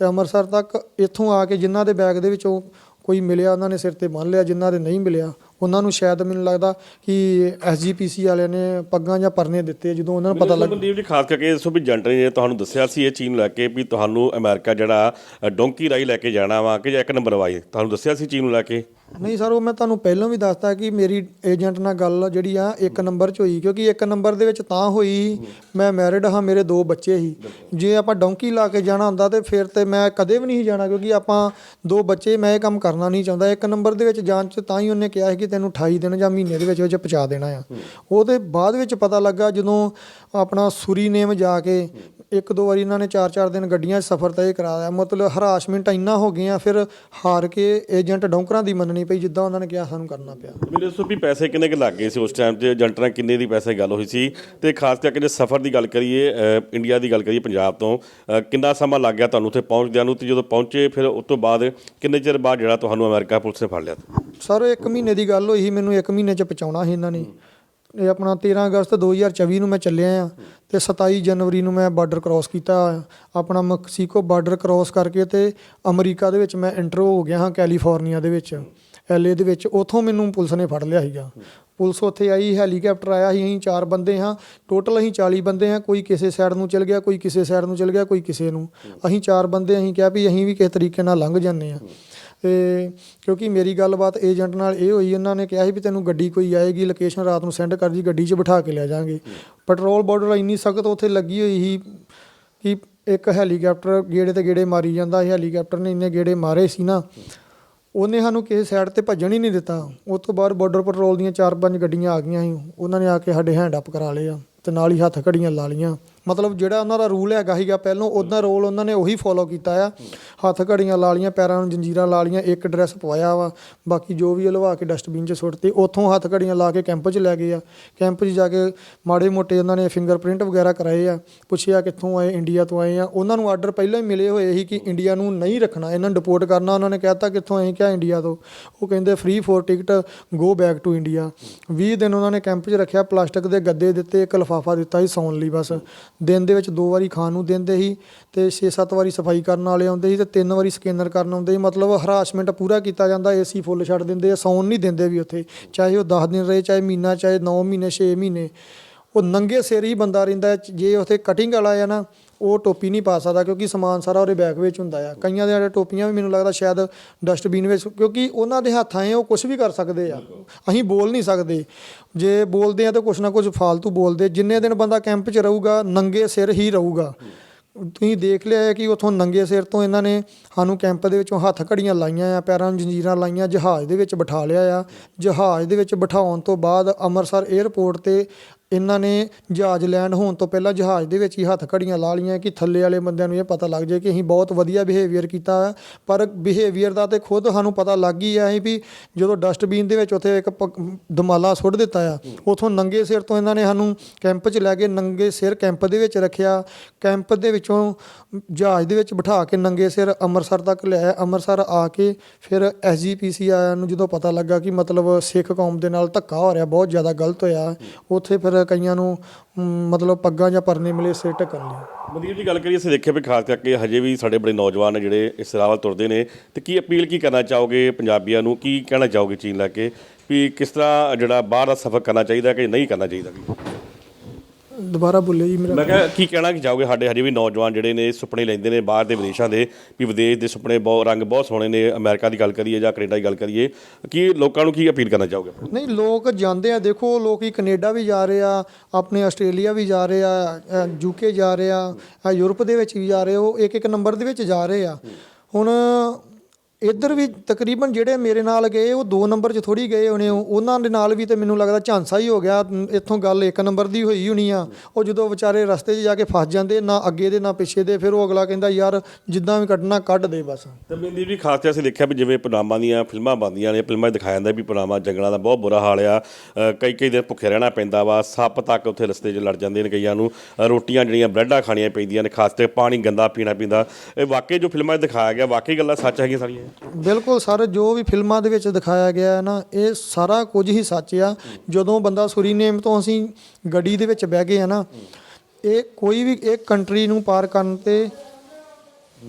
ਤੇ ਅੰਮ੍ਰਿਤਸਰ ਤੱਕ ਇੱਥੋਂ ਆ ਕੇ ਜਿਨ੍ਹਾਂ ਦੇ ਬੈਗ ਦੇ ਵਿੱਚੋਂ ਕੋਈ ਮਿਲਿਆ ਉਹਨਾਂ ਨੇ ਸਿਰ ਤੇ ਬੰਨ ਲਿਆ ਜਿਨ੍ਹਾਂ ਦੇ ਨਹੀਂ ਮਿਲਿਆ ਉਹਨਾਂ ਨੂੰ ਸ਼ਾਇਦ ਮੈਨੂੰ ਲੱਗਦਾ ਕਿ ਐਸਜੀਪੀਸੀ ਵਾਲਿਆਂ ਨੇ ਪੱਗਾਂ ਜਾਂ ਪਰਨੇ ਦਿੱਤੇ ਜਦੋਂ ਉਹਨਾਂ ਨੂੰ ਪਤਾ ਲੱਗ ਮਨਦੀਪ ਜੀ ਖਾਸ ਕਰਕੇ ਦੱਸੋ ਵੀ ਏਜੰਟ ਨੇ ਤੁਹਾਨੂੰ ਦੱਸਿਆ ਸੀ ਇਹ ਚੀਜ਼ ਨੂੰ ਲੈ ਕੇ ਵੀ ਤੁਹਾਨੂੰ ਅਮਰੀਕਾ ਜਿਹੜਾ ਡੋਂਕੀ ਰਾਈ ਲੈ ਕੇ ਜਾਣਾ ਵਾ ਕਿ ਜਾਂ ਇੱਕ ਨੰਬਰ ਵਾਈ ਤੁਹਾਨੂੰ ਦੱਸਿਆ ਸੀ ਚੀਜ਼ ਨੂੰ ਲੈ ਕੇ? ਨਹੀਂ ਸਰ ਉਹ ਮੈਂ ਤੁਹਾਨੂੰ ਪਹਿਲਾਂ ਵੀ ਦੱਸਤਾ ਕਿ ਮੇਰੀ ਏਜੰਟ ਨਾਲ ਗੱਲ ਜਿਹੜੀ ਆ ਇੱਕ ਨੰਬਰ 'ਚ ਹੋਈ ਕਿਉਂਕਿ ਇੱਕ ਨੰਬਰ ਦੇ ਵਿੱਚ ਤਾਂ ਹੋਈ ਮੈਂ ਮੈਰਿਡ ਹਾਂ ਮੇਰੇ ਦੋ ਬੱਚੇ ਸੀ। ਜੇ ਆਪਾਂ ਡੌਂਕੀ ਲਾ ਕੇ ਜਾਣਾ ਹੁੰਦਾ ਤੇ ਫਿਰ ਤੇ ਮੈਂ ਕਦੇ ਵੀ ਨਹੀਂ ਜਾਣਾ ਕਿਉਂਕਿ ਆਪਾਂ ਦੋ ਬੱਚੇ ਮੈਂ ਇਹ ਕੰਮ ਕਰਨਾ ਨਹੀਂ ਚਾਹੁੰਦਾ। ਇੱਕ ਨੰਬਰ ਦੇ ਵਿੱਚ ਜਾਣ 'ਚ ਤਾਂ ਹੀ ਉਹਨੇ ਕਿਹਾ ਸੀ ਕਿ ਤੈਨੂੰ 28 ਦਿਨ ਜਾਂ ਮਹੀਨੇ ਦੇ ਵਿੱਚ ਵਿੱਚ ਪਹੁੰਚਾ ਦੇਣਾ ਆ। ਉਹਦੇ ਬਾਅਦ ਵਿੱਚ ਪਤਾ ਲੱਗਾ ਜਦੋਂ ਆਪਣਾ ਸੁਰੀਨੇਮ ਜਾ ਕੇ ਇੱਕ ਦੋ ਵਾਰੀ ਇਹਨਾਂ ਨੇ ਚਾਰ ਚਾਰ ਦਿਨ ਗੱਡੀਆਂ 'ਚ ਸਫ਼ਰ ਤੈਅ ਕਰਾਇਆ ਮਤਲਬ ਹਰਾਸਮੈਂਟ ਇੰਨਾ ਹੋ ਗਈਆਂ ਫਿਰ ਹਾਰ ਕੇ ਏਜੰਟ ਡੌਂਕਰਾਂ ਦੀ ਮੰਨਣੀ ਪਈ ਜਿੱਦਾਂ ਉਹਨਾਂ ਨੇ ਕਿਹਾ ਸਾਨੂੰ ਕਰਨਾ ਪਿਆ। ਮੈਨੂੰ ਦੱਸੋ ਵੀ ਪੈਸੇ ਕਿੰਨੇ ਕੁ ਲੱਗ ਗਏ ਸੀ ਉਸ ਟਾਈਮ ਤੇ ਏਜੰਟ ਕਿੰਨੇ ਦੀ ਪੈਸੇ ਗੱਲ ਹੋਈ ਸੀ? ਤੇ ਖਾਸ ਕਰਕੇ ਜੇ ਸਫ਼ਰ ਦੀ ਗੱਲ ਕਰੀਏ ਅ, ਇੰਡੀਆ ਦੀ ਗੱਲ ਕਰੀਏ ਪੰਜਾਬ ਤੋਂ ਅ, ਕਿੰਨਾ ਸਮਾਂ ਲੱਗ ਗਿਆ ਤੁਹਾਨੂੰ ਉੱਥੇ ਪਹੁੰਚਦਿਆਂ ਨੂੰ? ਤੇ ਜਦੋਂ ਪਹੁੰਚੇ ਫਿਰ ਉਸ ਤੋਂ ਬਾਅਦ ਕਿੰਨੇ ਚਿਰ ਬਾਅਦ ਜਿਹੜਾ ਤੁਹਾਨੂੰ ਅਮਰੀਕਾ ਪੁਲਿਸ ਨੇ ਫੜ ਲਿਆ? ਸਰ ਇੱਕ ਮਹੀਨੇ ਦੀ ਗੱਲ ਹੋਈ ਸੀ ਮੈਨੂੰ ਇੱਕ ਮਹੀਨੇ 'ਚ ਪਹੁੰਚਾਉਣਾ ਸੀ ਇਹਨਾਂ ਨੇ। ਇਹ ਆਪਣਾ 13 ਅਗਸਤ 2024 ਨੂੰ ਮੈਂ ਚੱਲਿਆ ਆ ਤੇ 27 ਜਨਵਰੀ ਨੂੰ ਮੈਂ ਬਾਰਡਰ ਕ੍ਰਾਸ ਕੀਤਾ ਆਪਣਾ ਮੈਕਸੀਕੋ ਬਾਰਡਰ ਕ੍ਰਾਸ ਕਰਕੇ ਤੇ ਅਮਰੀਕਾ ਦੇ ਵਿੱਚ ਮੈਂ ਐਂਟਰ ਹੋ ਗਿਆ ਹਾਂ ਕੈਲੀਫੋਰਨੀਆ ਦੇ ਵਿੱਚ ਐਲਏ ਦੇ ਵਿੱਚ। ਉਥੋਂ ਮੈਨੂੰ ਪੁਲਿਸ ਨੇ ਫੜ ਲਿਆ ਸੀਗਾ। ਪੁਲਿਸ ਉੱਥੇ ਆਈ, ਹੈਲੀਕਾਪਟਰ ਆਇਆ ਸੀ, ਅਸੀਂ ਚਾਰ ਬੰਦੇ ਹਾਂ। ਟੋਟਲ ਅਸੀਂ 40 ਬੰਦੇ ਹਾਂ, ਕੋਈ ਕਿਸੇ ਸਾਈਡ ਨੂੰ ਚਲ ਗਿਆ, ਕੋਈ ਕਿਸੇ ਸਾਈਡ ਨੂੰ ਚਲ ਗਿਆ, ਕੋਈ ਕਿਸੇ ਨੂੰ। ਅਸੀਂ ਚਾਰ ਬੰਦੇ, ਅਸੀਂ ਕਿਹਾ ਵੀ ਅਸੀਂ ਵੀ ਕਿਸੇ ਤਰੀਕੇ ਨਾਲ ਲੰਘ ਜਾਂਦੇ ਹਾਂ। ਤੇ ਕਿਉਂਕਿ ਮੇਰੀ ਗੱਲਬਾਤ ਏਜੰਟ ਨਾਲ ਇਹ ਹੋਈ, ਉਹਨਾਂ ਨੇ ਕਿਹਾ ਸੀ ਵੀ ਤੈਨੂੰ ਗੱਡੀ ਕੋਈ ਆਏਗੀ ਲੋਕੇਸ਼ਨ ਰਾਤ ਨੂੰ ਸੈਂਡ ਕਰ ਦੀ, ਗੱਡੀ 'ਚ ਬਿਠਾ ਕੇ ਲੈ ਜਾਾਂਗੇ। ਪੈਟਰੋਲ ਬਾਰਡਰ ਇੰਨੀ ਸਖਤ ਉੱਥੇ ਲੱਗੀ ਹੋਈ ਸੀ ਕਿ ਇੱਕ ਹੈਲੀਕਾਪਟਰ ਗੇੜੇ ਤੇ ਗੇੜੇ ਮਾਰੀ ਜਾਂਦਾ ਸੀ, ਹੈਲੀਕਾਪਟਰ ਨੇ ਇੰਨੇ ਗੇੜੇ ਮਾਰੇ ਸੀ ਨਾ, ਉਹਨੇ ਸਾਨੂੰ ਕਿਸੇ ਸਾਈਡ ਤੇ ਭੱਜਣ ਹੀ ਨਹੀਂ ਦਿੱਤਾ। ਉਸ ਤੋਂ ਬਾਅਦ ਬਾਰਡਰ ਪੈਟਰੋਲ ਦੀਆਂ ਚਾਰ ਪੰਜ ਗੱਡੀਆਂ ਆ ਗਈਆਂ ਸੀ, ਉਹਨਾਂ ਨੇ ਆ ਕੇ ਸਾਡੇ ਹੈਂਡ ਅਪ ਕਰਾ ਲਏ ਆ ਤੇ ਨਾਲ ਹੀ ਹੱਥ ਘੜੀਆਂ ਲਾ ਲੀਆਂ ਮਤਲਬ ਜਿਹੜਾ ਉਹਨਾਂ ਦਾ ਰੂਲ ਹੈਗਾ ਸੀਗਾ ਪਹਿਲੋਂ, ਉਹਦਾ ਰੋਲ ਉਹਨਾਂ ਨੇ ਉਹੀ ਫੋਲੋ ਕੀਤਾ ਆ। ਹੱਥ ਘੜੀਆਂ ਲਾ ਲੀਆਂ ਪੈਰਾਂ ਨੂੰ ਜੰਜੀਰਾਂ ਲਾ ਲੀਆਂ ਇੱਕ ਡਰੈਸ ਪਵਾਇਆ ਵਾ। ਬਾਕੀ ਜੋ ਵੀ ਲਵਾ ਕੇ ਡਸਟਬਿਨ 'ਚ ਸੁੱਟਤੀ, ਉੱਥੋਂ ਹੱਥ ਘੜੀਆਂ ਲਾ ਕੇ ਕੈਂਪ 'ਚ ਲੈ ਗਏ ਆ। ਕੈਂਪ 'ਚ ਜਾ ਕੇ ਮਾੜੇ ਮੋਟੇ ਉਹਨਾਂ ਨੇ ਫਿੰਗਰਪ੍ਰਿੰਟ ਵਗੈਰਾ ਕਰਾਏ ਆ। ਪੁੱਛਿਆ ਕਿੱਥੋਂ ਆਏ ਇੰਡੀਆ ਤੋਂ ਆਏ ਆ। ਉਹਨਾਂ ਨੂੰ ਆਰਡਰ ਪਹਿਲਾਂ ਹੀ ਮਿਲੇ ਹੋਏ ਸੀ ਕਿ ਇੰਡੀਆ ਨੂੰ ਨਹੀਂ ਰੱਖਣਾ। ਇਹਨਾਂ ਨੂੰ ਡਿਪੋਰਟ ਕਰਨਾ, ਉਹਨਾਂ ਨੇ ਕਹਿਤਾ ਕਿੱਥੋਂ ਆਏ ਕਿਹਾ ਇੰਡੀਆ ਤੋਂ। ਉਹ ਕਹਿੰਦੇ free for ticket go back to India 20 ਦਿਨ ਉਹਨਾਂ ਨੇ ਕੈਂਪ 'ਚ ਰੱਖਿਆ, ਪਲਾਸਟਿਕ ਦੇ ਗੱਦੇ ਦਿੱਤੇ, ਇੱਕ ਲਿਫਾਫਾ ਦਿੱਤਾ ਸੀ ਸੌਣ ਲਈ ਬਸ। ਦਿਨ ਦੇ ਵਿੱਚ ਦੋ ਵਾਰੀ ਖਾਣ ਨੂੰ ਦਿੰਦੇ ਸੀ ਤੇ 6-7 ਵਾਰੀ ਸਫ਼ਾਈ ਕਰਨ ਵਾਲੇ ਆਉਂਦੇ ਸੀ ਤੇ ਤਿੰਨ ਵਾਰੀ ਸਕੈਨਰ ਕਰਨ ਆਉਂਦੇ ਸੀ। ਮਤਲਬ ਹਰਾਸਮੈਂਟ ਪੂਰਾ ਕੀਤਾ ਜਾਂਦਾ, ਏਸੀ ਫੁੱਲ ਛੱਡ ਦਿੰਦੇ ਆ, ਸੌਣ ਨਹੀਂ ਦਿੰਦੇ ਵੀ ਉੱਥੇ। ਚਾਹੇ ਉਹ 10 ਦਿਨ ਰਹੇ, ਚਾਹੇ ਮਹੀਨਾ, ਚਾਹੇ 9 ਮਹੀਨੇ 6 ਮਹੀਨੇ। ਉਹ ਨੰਗੇ ਸਿਰ ਹੀ ਬੰਦਾ ਰਹਿੰਦਾ ਜੇ ਉੱਥੇ ਕਟਿੰਗ ਵਾਲਾ ਆ ਨਾ, ਉਹ ਟੋਪੀ ਨਹੀਂ ਪਾ ਸਕਦਾ ਕਿਉਂਕਿ ਸਮਾਨ ਸਾਰਾ ਉਹਦੇ ਬੈਗ ਵਿੱਚ ਹੁੰਦਾ ਆ। ਕਈਆਂ ਦੇ ਟੋਪੀਆਂ ਵੀ ਮੈਨੂੰ ਲੱਗਦਾ ਸ਼ਾਇਦ ਡਸਟਬਿਨ ਵਿੱਚ, ਕਿਉਂਕਿ ਉਹਨਾਂ ਦੇ ਹੱਥ ਆਏ ਉਹ ਕੁਝ ਵੀ ਕਰ ਸਕਦੇ ਆ। ਅਸੀਂ ਬੋਲ ਨਹੀਂ ਸਕਦੇ। ਜੇ ਬੋਲਦੇ ਆ ਤਾਂ ਕੁਛ ਨਾ ਕੁਛ ਫਾਲਤੂ ਬੋਲਦੇ ਜਿੰਨੇ ਦਿਨ ਬੰਦਾ ਕੈਂਪ 'ਚ ਰਹੂਗਾ, ਨੰਗੇ ਸਿਰ ਹੀ ਰਹੂਗਾ। ਤੁਸੀਂ ਦੇਖ ਲਿਆ ਹੈ ਕਿ ਉਥੋਂ ਨੰਗੇ ਸਿਰ ਤੋਂ ਇਹਨਾਂ ਨੇ ਸਾਨੂੰ ਕੈਂਪ ਦੇ ਵਿੱਚੋਂ ਹੱਥ ਘੜੀਆਂ ਲਾਈਆਂ ਆ, ਪੈਰਾਂ ਨੂੰ ਜੰਜੀਰਾਂ ਲਾਈਆਂ, ਜਹਾਜ਼ ਦੇ ਵਿੱਚ ਬਿਠਾ ਲਿਆ ਆ। ਜਹਾਜ਼ ਦੇ ਵਿੱਚ ਬਿਠਾਉਣ ਤੋਂ ਬਾਅਦ ਅੰਮ੍ਰਿਤਸਰ 에ਅਰਪੋਰਟ ਤੇ ਇਹਨਾਂ ਨੇ ਜਹਾਜ਼ ਲੈਂਡ ਹੋਣ ਤੋਂ ਪਹਿਲਾਂ ਜਹਾਜ਼ ਦੇ ਵਿੱਚ ਹੀ ਹੱਥ ਘੜੀਆਂ ਲਾ ਲਈਆਂ ਕਿ ਥੱਲੇ ਵਾਲੇ ਬੰਦਿਆਂ ਨੂੰ ਇਹ ਪਤਾ ਲੱਗ ਜਾਏ ਕਿ ਅਸੀਂ ਬਹੁਤ ਵਧੀਆ ਬਿਹੇਵੀਅਰ ਕੀਤਾ ਪਰ ਬਿਹੇਵੀਅਰ ਦਾ ਤੇ ਖੁਦ ਸਾਨੂੰ ਪਤਾ ਲੱਗ ਹੀ ਆ ਅਸੀਂ ਵੀ ਜਦੋਂ ਡਸਟਬਿਨ ਦੇ ਵਿੱਚ ਉੱਥੇ ਇੱਕ ਪ- ਦਮਾਲਾ ਸੁੱਟ ਦਿੱਤਾ ਆ, ਉਥੋਂ ਨੰਗੇ ਸਿਰ ਤੋਂ ਇਹਨਾਂ ਨੇ ਸਾਨੂੰ ਕੈਂਪ 'ਚ ਲੈ ਕੇ ਨੰਗੇ ਸਿਰ ਕੈਂਪ ਦੇ ਵਿੱਚ ਰੱਖਿਆ। ਕੈਂਪ ਦੇ ਵਿੱਚੋਂ ਜਹਾਜ਼ ਦੇ ਵਿੱਚ ਬਿਠਾ ਕੇ ਨੰਗੇ ਸਿਰ ਅੰਮ੍ਰਿਤਸਰ ਤੱਕ ਲਿਆਇਆ ਅੰਮ੍ਰਿਤਸਰ ਆ ਕੇ ਫਿਰ ਐਸਜੀਪੀਸੀ ਆਇਆਂ ਨੂੰ ਜਦੋਂ ਪਤਾ ਲੱਗਾ ਕਿ ਮਤਲਬ ਸਿੱਖ ਕੌਮ ਦੇ ਨਾਲ ਧੱਕਾ ਹੋ ਰਿਹਾ, ਬਹੁਤ ਜ਼ਿਆਦਾ ਗਲਤ ਹੋਇਆ। ਉੱਥੇ ਫਿਰ ਕਈਆਂ ਨੂੰ ਮ, ਮਤਲਬ ਪੱਗਾਂ ਜਾਂ ਪਰਨੇ ਮਿਲੇ ਸਿਰ ਢੱਕਣ ਲਈ। ਮਨਦੀਪ ਜੀ ਗੱਲ ਕਰੀਏ ਅਸੀਂ ਦੇਖਿਆ ਵੀ ਖਾਸ ਕਰਕੇ ਹਜੇ ਵੀ ਸਾਡੇ ਬੜੇ ਨੌਜਵਾਨ ਨੇ ਜਿਹੜੇ ਇਸ ਰਾਹ ਵੱਲ ਤੁਰਦੇ ਨੇ ਤੇ ਕੀ ਅਪੀਲ ਕੀ ਕਰਨਾ ਚਾਹੋਗੇ ਪੰਜਾਬੀਆਂ ਨੂੰ? ਕੀ ਕਹਿਣਾ ਚਾਹੋਗੇ ਚੀਨ ਲੈ ਕੇ? ਵੀ ਕਿਸ ਤਰ੍ਹਾਂ ਜਿਹੜਾ ਬਾਹਰ ਦਾ ਸਫ਼ਰ ਕਰਨਾ ਚਾਹੀਦਾ ਕਿ ਨਹੀਂ ਕਰਨਾ ਚਾਹੀਦਾ? ਵੀ ਦੁਬਾਰਾ ਬੋਲੇ ਜੀ ਮੇਰਾ ਮੈਂ ਕਿਹਾ ਕੀ ਕਹਿਣਾ ਕਿ ਚਾਹੋਗੇ? ਸਾਡੇ ਹਜੇ ਵੀ ਨੌਜਵਾਨ ਜਿਹੜੇ ਨੇ ਸੁਪਨੇ ਲੈਂਦੇ ਨੇ ਬਾਹਰ ਦੇ ਵਿਦੇਸ਼ਾਂ ਦੇ ਵੀ ਵਿਦੇਸ਼ ਦੇ ਸੁਪਨੇ ਬਹੁਤ ਰੰਗ ਬਹੁਤ ਸੋਹਣੇ ਨੇ ਅਮਰੀਕਾ ਦੀ ਗੱਲ ਕਰੀਏ ਜਾਂ ਕੈਨੇਡਾ ਦੀ ਗੱਲ ਕਰੀਏ। ਕੀ ਲੋਕਾਂ ਨੂੰ ਕੀ ਅਪੀਲ ਕਰਨਾ ਚਾਹੋਗੇ ਨਹੀਂ ਲੋਕ ਜਾਂਦੇ ਆ ਦੇਖੋ ਲੋਕੀ ਕੈਨੇਡਾ ਵੀ ਜਾ ਰਹੇ ਆ ਆਪਣੇ ਆਸਟ੍ਰੇਲੀਆ ਵੀ ਜਾ ਰਹੇ ਆ ਯੂਕੇ ਜਾ ਰਹੇ ਆ ਯੂਰਪ ਦੇ ਵਿੱਚ ਵੀ ਜਾ ਰਹੇ ਉਹ ਇੱਕ ਇੱਕ ਨੰਬਰ ਦੇ ਵਿੱਚ ਜਾ ਰਹੇ ਆ। ਹੁਣ ਇੱਧਰ ਵੀ ਤਕਰੀਬਨ ਜਿਹੜੇ ਮੇਰੇ ਨਾਲ ਗਏ, ਉਹ ਦੋ ਨੰਬਰ 'ਚ ਥੋੜੀ ਗਏ ਹੋਣੇ। ਉਹ- ਉਹਨਾਂ ਦੇ ਨਾਲ ਵੀ ਤੇ ਮੈਨੂੰ ਲੱਗਦਾ ਝਾਂਸਾ ਹੀ ਹੋ ਗਿਆ। ਇੱਥੋਂ ਗੱਲ ਇੱਕ ਨੰਬਰ ਦੀ ਹੋਈ ਹੋਣੀ ਆ। ਉਹ ਜਦੋਂ ਵਿਚਾਰੇ ਰਸਤੇ 'ਚ ਜਾ ਕੇ ਫਸ ਜਾਂਦੇ, ਨਾ ਅੱਗੇ ਦੇ, ਨਾ ਪਿੱਛੇ ਦੇ, ਫਿਰ ਉਹ ਅਗਲਾ ਕਹਿੰਦਾ, ਯਾਰ, ਜਿੱਦਾਂ ਵੀ ਕੱਢਣਾ, ਕੱਢ ਦੇ ਬਸ। ਤੇ ਮਨਦੀਪ ਵੀ ਖਾਸ 'ਤੇ ਅਸੀਂ ਦੇਖਿਆ ਵੀ ਜਿਵੇਂ ਪਨਾਮਾ ਦੀਆਂ ਫਿਲਮਾਂ ਬਣਦੀਆਂ ਨੇ, ਫਿਲਮਾਂ 'ਚ ਦਿਖਾਇਆ ਜਾਂਦਾ ਵੀ ਪਨਾਮਾ ਜੰਗਲਾਂ ਦਾ ਬਹੁਤ ਬੁਰਾ ਹਾਲ ਆ। ਕਈ ਕਈ ਦਿਨ ਭੁੱਖੇ ਰਹਿਣਾ ਪੈਂਦਾ ਵਾ। ਸੱਪ ਤੱਕ ਉੱਥੇ ਰਸਤੇ 'ਚ ਲੜ ਜਾਂਦੇ ਨੇ ਕਈਆਂ ਨੂੰ। ਰੋਟੀਆਂ ਜਿਹੜੀਆਂ ਬ੍ਰੈਡਾਂ ਖਾਣੀਆਂ ਪੈਂਦੀਆਂ ਨੇ, ਖਾਸ 'ਤੇ ਪਾਣੀ ਗੰਦਾ ਪੀਣਾ ਪੈਂਦਾ। ਇਹ ਵਾਕਈ ਜੋ ਫਿਲਮਾਂ 'ਚ ਦਿਖਾਇਆ ਗਿਆ, ਵਾਕਈ ਗੱਲਾਂ ਸੱਚ ਹੈਗੀਆਂ ਸਾਰੀਆਂ। ਬਿਲਕੁਲ ਸਰ, ਜੋ ਵੀ ਫਿਲਮਾਂ ਦੇ ਵਿੱਚ ਦਿਖਾਇਆ ਗਿਆ ਹੈ ਨਾ, ਇਹ ਸਾਰਾ ਕੁਝ ਹੀ ਸੱਚ ਆ। ਜਦੋਂ ਬੰਦਾ ਸੁਰੀਨੇਮ ਤੋਂ ਅਸੀਂ ਗੱਡੀ ਦੇ ਵਿੱਚ ਬਹਿ ਗਏ ਆ ਨਾ, ਇਹ ਕੋਈ ਵੀ ਇੱਕ ਕੰਟਰੀ ਨੂੰ ਪਾਰ ਕਰਨ ਤੇ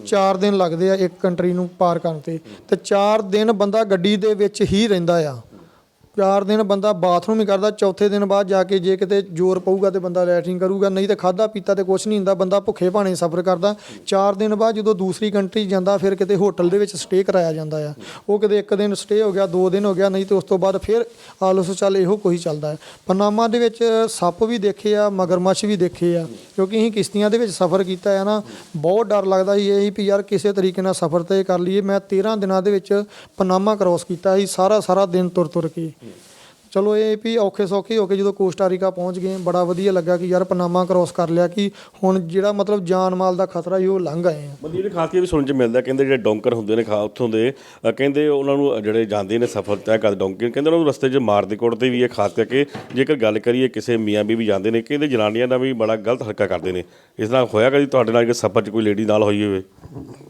4 ਦਿਨ ਲੱਗਦੇ ਆ ਇੱਕ ਕੰਟਰੀ ਨੂੰ ਪਾਰ ਕਰਨ ਤੇ। ਤੇ 4 ਦਿਨ ਬੰਦਾ ਗੱਡੀ ਦੇ ਵਿੱਚ ਹੀ ਰਹਿੰਦਾ ਆ। ਚਾਰ ਦਿਨ ਬੰਦਾ ਬਾਥਰੂਮ ਹੀ ਕਰਦਾ, ਚੌਥੇ ਦਿਨ ਬਾਅਦ ਜਾ ਕੇ ਜੇ ਕਿਤੇ ਜ਼ੋਰ ਪਊਗਾ ਤੇ ਬੰਦਾ ਲੈਟਰਿੰਗ ਕਰੂਗਾ, ਨਹੀਂ ਤੇ ਖਾਦਾ ਪੀਤਾ ਤੇ ਕੁਝ ਨਹੀਂ ਹੁੰਦਾ, ਬੰਦਾ ਭੁੱਖੇ ਭਾਣੇ ਸਫ਼ਰ ਕਰਦਾ। ਚਾਰ ਦਿਨ ਬਾਅਦ ਜਦੋਂ ਦੂਸਰੀ ਕੰਟਰੀ ਜਾਂਦਾ, ਫਿਰ ਕਿਤੇ ਹੋਟਲ ਦੇ ਵਿੱਚ ਸਟੇ ਕਰਾਇਆ ਜਾਂਦਾ ਆ। ਉਹ ਕਿਤੇ ਇੱਕ ਦਿਨ ਸਟੇ ਹੋ ਗਿਆ, ਦੋ ਦਿਨ ਹੋ ਗਿਆ, ਨਹੀਂ ਤੇ ਉਸ ਤੋਂ ਬਾਅਦ ਫਿਰ ਆਲਸ ਚੱਲ ਇਹੋ ਕੋਈ ਚੱਲਦਾ ਹੈ। ਪਨਾਮਾ ਦੇ ਵਿੱਚ ਸੱਪ ਵੀ ਦੇਖੇ ਆ, ਮਗਰਮੱਛ ਵੀ ਦੇਖੇ ਆ, ਕਿਉਂਕਿ ਅਸੀਂ ਕਿਸ਼ਤੀਆਂ ਦੇ ਵਿੱਚ ਸਫ਼ਰ ਕੀਤਾ ਆ ਨਾ, ਬਹੁਤ ਡਰ ਲੱਗਦਾ ਸੀ ਇਹ ਸੀ ਵੀ ਯਾਰ ਕਿਸੇ ਤਰੀਕੇ ਨਾਲ ਸਫ਼ਰ ਤੈਅ ਕਰ ਲਈਏ। ਮੈਂ 13 ਦਿਨਾਂ ਦੇ ਵਿੱਚ ਪਨਾਮਾ ਕ੍ਰੋਸ ਕੀਤਾ ਸੀ, ਸਾਰਾ ਸਾਰਾ ਦਿਨ ਤੁਰ ਤੁਰ ਕੇ। ਚਲੋ ਇਹ ਵੀ ਔਖੇ ਸੌਖੇ ਹੋ ਕੇ ਜਦੋਂ ਕੋਸਟਾਰੀਕਾ ਪਹੁੰਚ ਗਏ ਬੜਾ ਵਧੀਆ ਲੱਗਾ ਕਿ ਯਾਰ ਪਨਾਮਾ ਕ੍ਰੋਸ ਕਰ ਲਿਆ ਕਿ ਹੁਣ ਜਿਹੜਾ ਮਤਲਬ ਜਾਨ ਮਾਲ ਦਾ ਖਤਰਾ ਸੀ ਉਹ ਲੰਘ ਆਏ ਆ। ਮਨਦੀਪ ਜੀ ਖਾਸ ਕਰਕੇ ਵੀ ਸੁਣਨ 'ਚ ਮਿਲਦਾ ਕਹਿੰਦੇ ਜਿਹੜੇ ਡੌਂਕਰ ਹੁੰਦੇ ਨੇ ਖਾ ਉੱਥੋਂ ਦੇ ਅ, ਕਹਿੰਦੇ ਉਹਨਾਂ ਨੂੰ ਜਿਹੜੇ ਜਾਂਦੇ ਨੇ ਸਫ਼ਰ ਤੈਅ ਕਰਦੇ ਡੌਂਕੀ ਕਹਿੰਦੇ ਉਹਨਾਂ ਨੂੰ ਰਸਤੇ 'ਚ ਮਾਰ ਦੇ ਕੋਟ ਤੇ ਵੀ ਇਹ ਖਾਸ ਕਰਕੇ ਜੇਕਰ ਗੱਲ ਕਰੀਏ ਕਿਸੇ ਮੀਆਂ ਬੀਵੀ ਜਾਂਦੇ ਨੇ ਕਹਿੰਦੇ ਜਨਾਨੀਆਂ ਦਾ ਵੀ ਬੜਾ ਗਲਤ ਹਰਕਤ ਕਰਦੇ ਨੇ। ਇਸ ਤਰ੍ਹਾਂ ਹੋਇਆ ਕਦੀ ਤੁਹਾਡੇ ਨਾਲ ਕਿ ਸਫ਼ਰ 'ਚ ਕੋਈ ਲੇਡੀ ਨਾਲ ਹੋਈ ਹੋਵੇ?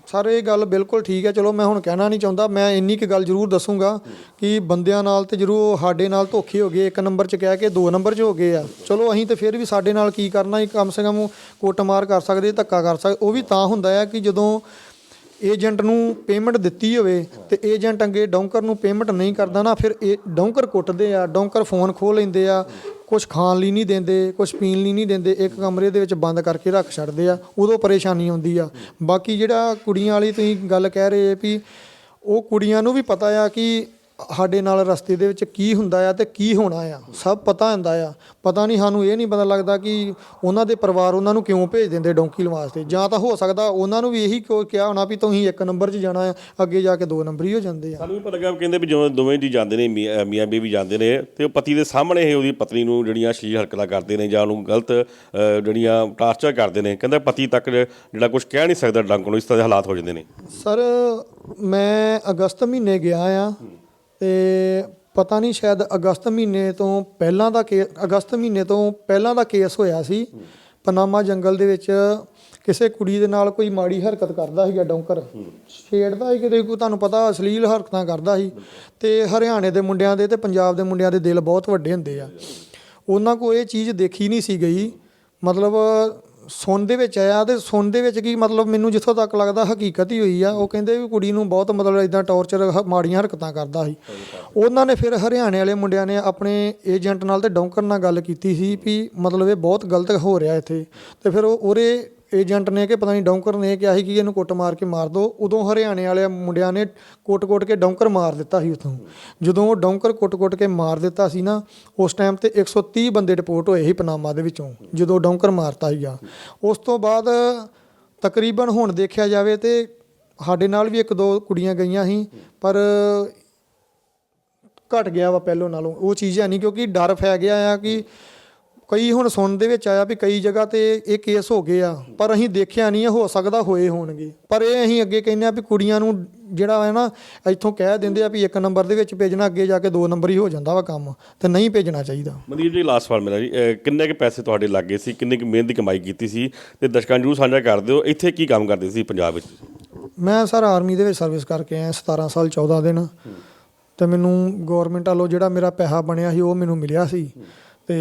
ਸਰ ਇਹ ਗੱਲ ਬਿਲਕੁਲ ਠੀਕ ਹੈ ਚਲੋ ਮੈਂ ਹੁਣ ਕਹਿਣਾ ਨਹੀਂ ਚਾਹੁੰਦਾ ਮੈਂ ਇੰਨੀ ਕੁ ਗੱਲ ਜ਼ਰੂਰ ਦੱਸੂਗਾ ਕਿ ਬੰਦਿਆਂ ਨਾਲ ਤੇ ਜ਼ਰੂਰ ਸਾਡੇ ਨਾਲ ਧੋਖੇ ਹੋ ਗਏ, ਇੱਕ ਨੰਬਰ 'ਚ ਕਹਿ ਕੇ ਦੋ ਨੰਬਰ 'ਚ ਹੋ ਗਏ ਆ। ਚਲੋ ਅਸੀਂ ਤੇ ਫਿਰ ਵੀ ਸਾਡੇ ਨਾਲ ਕੀ ਕਰਨਾ ਹੀ ਕਮ ਸੇ ਕਮ ਕੁੱਟਮਾਰ ਕਰ ਸਕਦੇ, ਧੱਕਾ ਕਰ ਸਕਦੇ। ਉਹ ਵੀ ਤਾਂ ਹੁੰਦਾ ਆ ਕਿ ਜਦੋਂ ਏਜੰਟ ਨੂੰ ਪੇਮੈਂਟ ਦਿੱਤੀ ਹੋਵੇ ਤੇ ਏਜੰਟ ਅੱਗੇ ਡੌਂਕਰ ਨੂੰ ਪੇਮੈਂਟ ਨਹੀਂ ਕਰਦਾ ਨਾ, ਫਿਰ ਇਹ ਡੌਂਕਰ ਕੁੱਟਦੇ ਆ, ਡੌਂਕਰ ਫੋਨ ਖੋਹ ਲੈਂਦੇ ਆ ਕੁਝ ਖਾਣ ਲਈ ਨਹੀਂ ਦਿੰਦੇ ਕੁਝ ਪੀਣ ਲਈ ਨਹੀਂ ਦਿੰਦੇ, ਇੱਕ ਕਮਰੇ ਦੇ ਵਿੱਚ ਬੰਦ ਕਰਕੇ ਰੱਖ ਛੱਡਦੇ ਆ, ਉਦੋਂ ਪਰੇਸ਼ਾਨੀ ਆਉਂਦੀ ਆ। ਬਾਕੀ ਜਿਹੜਾ ਕੁੜੀਆਂ ਵਾਲੀ ਤੁਸੀਂ ਗੱਲ ਕਹਿ ਰਹੇ ਵੀ ਉਹ ਕੁੜੀਆਂ ਨੂੰ ਵੀ ਪਤਾ ਆ ਕਿ ਸਾਡੇ ਨਾਲ ਰਸਤੇ ਦੇ ਵਿੱਚ ਕੀ ਹੁੰਦਾ ਆ ਤੇ ਕੀ ਹੋਣਾ ਆ ਸਭ ਪਤਾ ਹੁੰਦਾ ਆ। ਪਤਾ ਨਹੀਂ ਸਾਨੂੰ ਇਹ ਨਹੀਂ ਪਤਾ ਲੱਗਦਾ ਕਿ ਉਹਨਾਂ ਦੇ ਪਰਿਵਾਰ ਉਹਨਾਂ ਨੂੰ ਕਿਉਂ ਭੇਜ ਦਿੰਦੇ ਡੌਂਕੀ ਲਵਾਉਣ ਵਾਸਤੇ ਜਾਂ ਤਾਂ ਹੋ ਸਕਦਾ ਉਹਨਾਂ ਨੂੰ ਵੀ ਇਹੀ ਕਿਉਂ ਕਿਹਾ ਹੋਣਾ ਵੀ ਤੁਸੀਂ ਇੱਕ ਨੰਬਰ 'ਚ ਜਾਣਾ ਆ ਅੱਗੇ ਜਾ ਕੇ ਦੋ ਨੰਬਰ ਹੀ ਹੋ ਜਾਂਦੇ ਆ। ਸਾਨੂੰ ਵੀ ਪਤਾ ਲੱਗਾ ਵੀ ਕਹਿੰਦੇ ਵੀ ਜਦੋਂ ਦੋਵੇਂ ਜੀ ਜਾਂਦੇ ਨੇ ਮੀਆਂ ਮੀਆਂ ਬੀਵੀ ਜਾਂਦੇ ਨੇ ਤੇ ਉਹ ਪਤੀ ਦੇ ਸਾਹਮਣੇ ਇਹ ਉਹਦੀ ਪਤਨੀ ਨੂੰ ਜਿਹੜੀਆਂ ਸ਼ਲੀਲ ਹਰਕਤਾਂ ਕਰਦੇ ਨੇ ਜਾਂ ਉਹਨੂੰ ਗਲਤ ਜਿਹੜੀਆਂ ਟਾਰਚਰ ਕਰਦੇ ਨੇ। ਕਹਿੰਦਾ ਪਤੀ ਤੱਕ ਜਿਹੜਾ ਕੁਝ ਕਹਿ ਨਹੀਂ ਸਕਦਾ ਡੰਕ ਨੂੰ ਇਸ ਤਰ੍ਹਾਂ ਦੇ ਹਾਲਾਤ ਹੋ ਜਾਂਦੇ ਨੇ। ਸਰ ਮੈਂ ਅਗਸਤ ਮਹੀਨੇ ਗਿਆ ਆ। ਤੇ ਪਤਾ ਨਹੀਂ ਸ਼ਾਇਦ ਅਗਸਤ ਮਹੀਨੇ ਤੋਂ ਪਹਿਲਾਂ ਦਾ ਕੇਸ, ਅਗਸਤ ਮਹੀਨੇ ਤੋਂ ਪਹਿਲਾਂ ਦਾ ਕੇਸ ਹੋਇਆ ਸੀ। ਪਨਾਮਾ ਜੰਗਲ ਦੇ ਵਿੱਚ ਕਿਸੇ ਕੁੜੀ ਦੇ ਨਾਲ ਕੋਈ ਮਾੜੀ ਹਰਕਤ ਕਰਦਾ ਸੀਗਾ ਡੌਂਕਰ। ਛੇੜਦਾ ਸੀ ਕਿਤੇ, ਕੋਈ ਤੁਹਾਨੂੰ ਪਤਾ ਅਸ਼ਲੀਲ ਹਰਕਤਾਂ ਕਰਦਾ ਸੀ। ਤੇ ਹਰਿਆਣੇ ਦੇ ਮੁੰਡਿਆਂ ਦੇ ਤੇ ਪੰਜਾਬ ਦੇ ਮੁੰਡਿਆਂ ਦੇ ਦਿਲ ਬਹੁਤ ਵੱਡੇ ਹੁੰਦੇ ਆ। ਉਹਨਾਂ ਕੋ ਇਹ ਚੀਜ਼ ਦੇਖੀ ਨਹੀਂ ਸੀ ਗਈ। ਮਤਲਬ ਸੁਣ ਦੇ ਵਿੱਚ ਆਇਆ ਤੇ ਸੁਣ ਦੇ ਵਿੱਚ ਕੀ ਮਤਲਬ ਮੈਨੂੰ ਜਿੱਥੋਂ ਤੱਕ ਲੱਗਦਾ ਹਕੀਕਤ ਹੀ ਹੋਈ ਆ। ਉਹ ਕਹਿੰਦੇ ਵੀ ਕੁੜੀ ਨੂੰ ਬਹੁਤ ਮਤਲਬ ਇਦਾਂ ਟੌਰਚਰ ਮਾੜੀਆਂ ਹਰਕਤਾਂ ਕਰਦਾ ਸੀ। ਉਹਨਾਂ ਨੇ ਫਿਰ ਹਰਿਆਣੇ ਵਾਲੇ ਮੁੰਡਿਆਂ ਨੇ ਆਪਣੇ ਏਜੰਟ ਨਾਲ ਤੇ ਡੌਂਕਰ ਨਾਲ ਗੱਲ ਕੀਤੀ ਸੀ ਵੀ ਮਤਲਬ ਇਹ ਬਹੁਤ ਗਲਤ ਹੋ ਰਿਹਾ ਇੱਥੇ। ਤੇ ਫਿਰ ਉਹ ਉਹਦੇ ਏਜੰਟ ਨੇ ਕਿ ਪਤਾ ਨਹੀਂ ਡੌਂਕਰ ਨੇ ਕਿਹਾ ਸੀ ਕਿ ਇਹਨੂੰ ਕੁੱਟ ਮਾਰ ਕੇ ਮਾਰ ਦਿਓ। ਉਦੋਂ ਹਰਿਆਣੇ ਵਾਲੇ ਮੁੰਡਿਆਂ ਨੇ ਕੁੱਟ-ਕੁੱਟ ਕੇ ਡੌਂਕਰ ਮਾਰ ਦਿੱਤਾ ਸੀ ਉਥੋਂ। ਜਦੋਂ ਉਹ ਡੌਂਕਰ ਕੁੱਟ-ਕੁੱਟ ਕੇ ਮਾਰ ਦਿੱਤਾ ਸੀ ਨਾ, ਉਸ ਟਾਈਮ ਤੇ 130 ਬੰਦੇ ਰਿਪੋਰਟ ਹੋਏ ਸੀ ਪਨਾਮਾ ਦੇ ਵਿੱਚੋਂ, ਜਦੋਂ ਡੌਂਕਰ ਮਾਰਤਾ ਸੀਗਾ। ਉਸ ਤੋਂ ਬਾਅਦ ਤਕਰੀਬਨ ਹੁਣ ਦੇਖਿਆ ਜਾਵੇ ਤੇ ਸਾਡੇ ਨਾਲ ਵੀ ਇੱਕ ਦੋ ਕੁੜੀਆਂ ਗਈਆਂ ਸੀ, ਪਰ ਘਟ ਗਿਆ ਵਾ ਪਹਿਲੋਂ ਨਾਲੋਂ। ਉਹ ਚੀਜ਼ ਹੈ ਨਹੀਂ ਕਿਉਂਕਿ ਡਰ ਫੈ ਗਿਆ ਆ ਕਿ ਕਈ ਹੁਣ ਸੁਣਨ ਦੇ ਵਿੱਚ ਆਇਆ ਵੀ ਕਈ ਜਗ੍ਹਾ ਤੇ ਇਹ ਕੇਸ ਹੋ ਗਏ ਆ ਪਰ ਅਸੀਂ ਦੇਖਿਆ ਨਹੀਂ ਹੋ ਸਕਦਾ ਹੋਏ ਹੋਣਗੇ। ਪਰ ਇਹ ਅਸੀਂ ਅੱਗੇ ਕਹਿੰਦੇ ਆ ਵੀ ਕੁੜੀਆਂ ਨੂੰ ਜਿਹੜਾ ਹੈ ਨਾ ਇੱਥੋਂ ਕਹਿ ਦਿੰਦੇ ਆ ਵੀ ਇੱਕ ਨੰਬਰ ਦੇ ਵਿੱਚ ਭੇਜਣਾ ਅੱਗੇ ਜਾ ਕੇ ਦੋ ਨੰਬਰ ਹੀ ਹੋ ਜਾਂਦਾ ਵਾ ਕੰਮ ਤੇ ਨਹੀਂ ਭੇਜਣਾ ਚਾਹੀਦਾ। ਮਨਦੀਪ ਜੀ ਲਾਸਟ ਸਵਾਲ ਮੇਰਾ ਜੀ ਅਹ ਕਿੰਨੇ ਕੁ ਪੈਸੇ ਤੁਹਾਡੇ ਲੱਗੇ ਸੀ ਕਿੰਨੀ ਕੁ ਮਿਹਨਤ ਦੀ ਕਮਾਈ ਕੀਤੀ ਸੀ ਤੇ ਦਰਸ਼ਕਾਂ ਨੂੰ ਜਰੂਰ ਸਾਂਝਾ ਕਰ ਦਿਓ ਇੱਥੇ ਕੀ ਕੰਮ ਕਰਦੇ ਸੀ ਪੰਜਾਬ ਵਿੱਚ ਮੈਂ ਸਰ ਆਰਮੀ ਦੇ ਵਿੱਚ ਸਰਵਿਸ ਕਰਕੇ ਆਇਆ 17 ਸਾਲ 14 ਦਿਨ ਤੇ ਮੈਨੂੰ ਗਵਰਨਮੈਂਟ ਵੱਲੋਂ ਜਿਹੜਾ ਮੇਰਾ ਪੈਸਾ ਬਣਿਆ ਸੀ ਉਹ ਮੈਨੂੰ ਮਿਲਿਆ ਸੀ। ਤੇ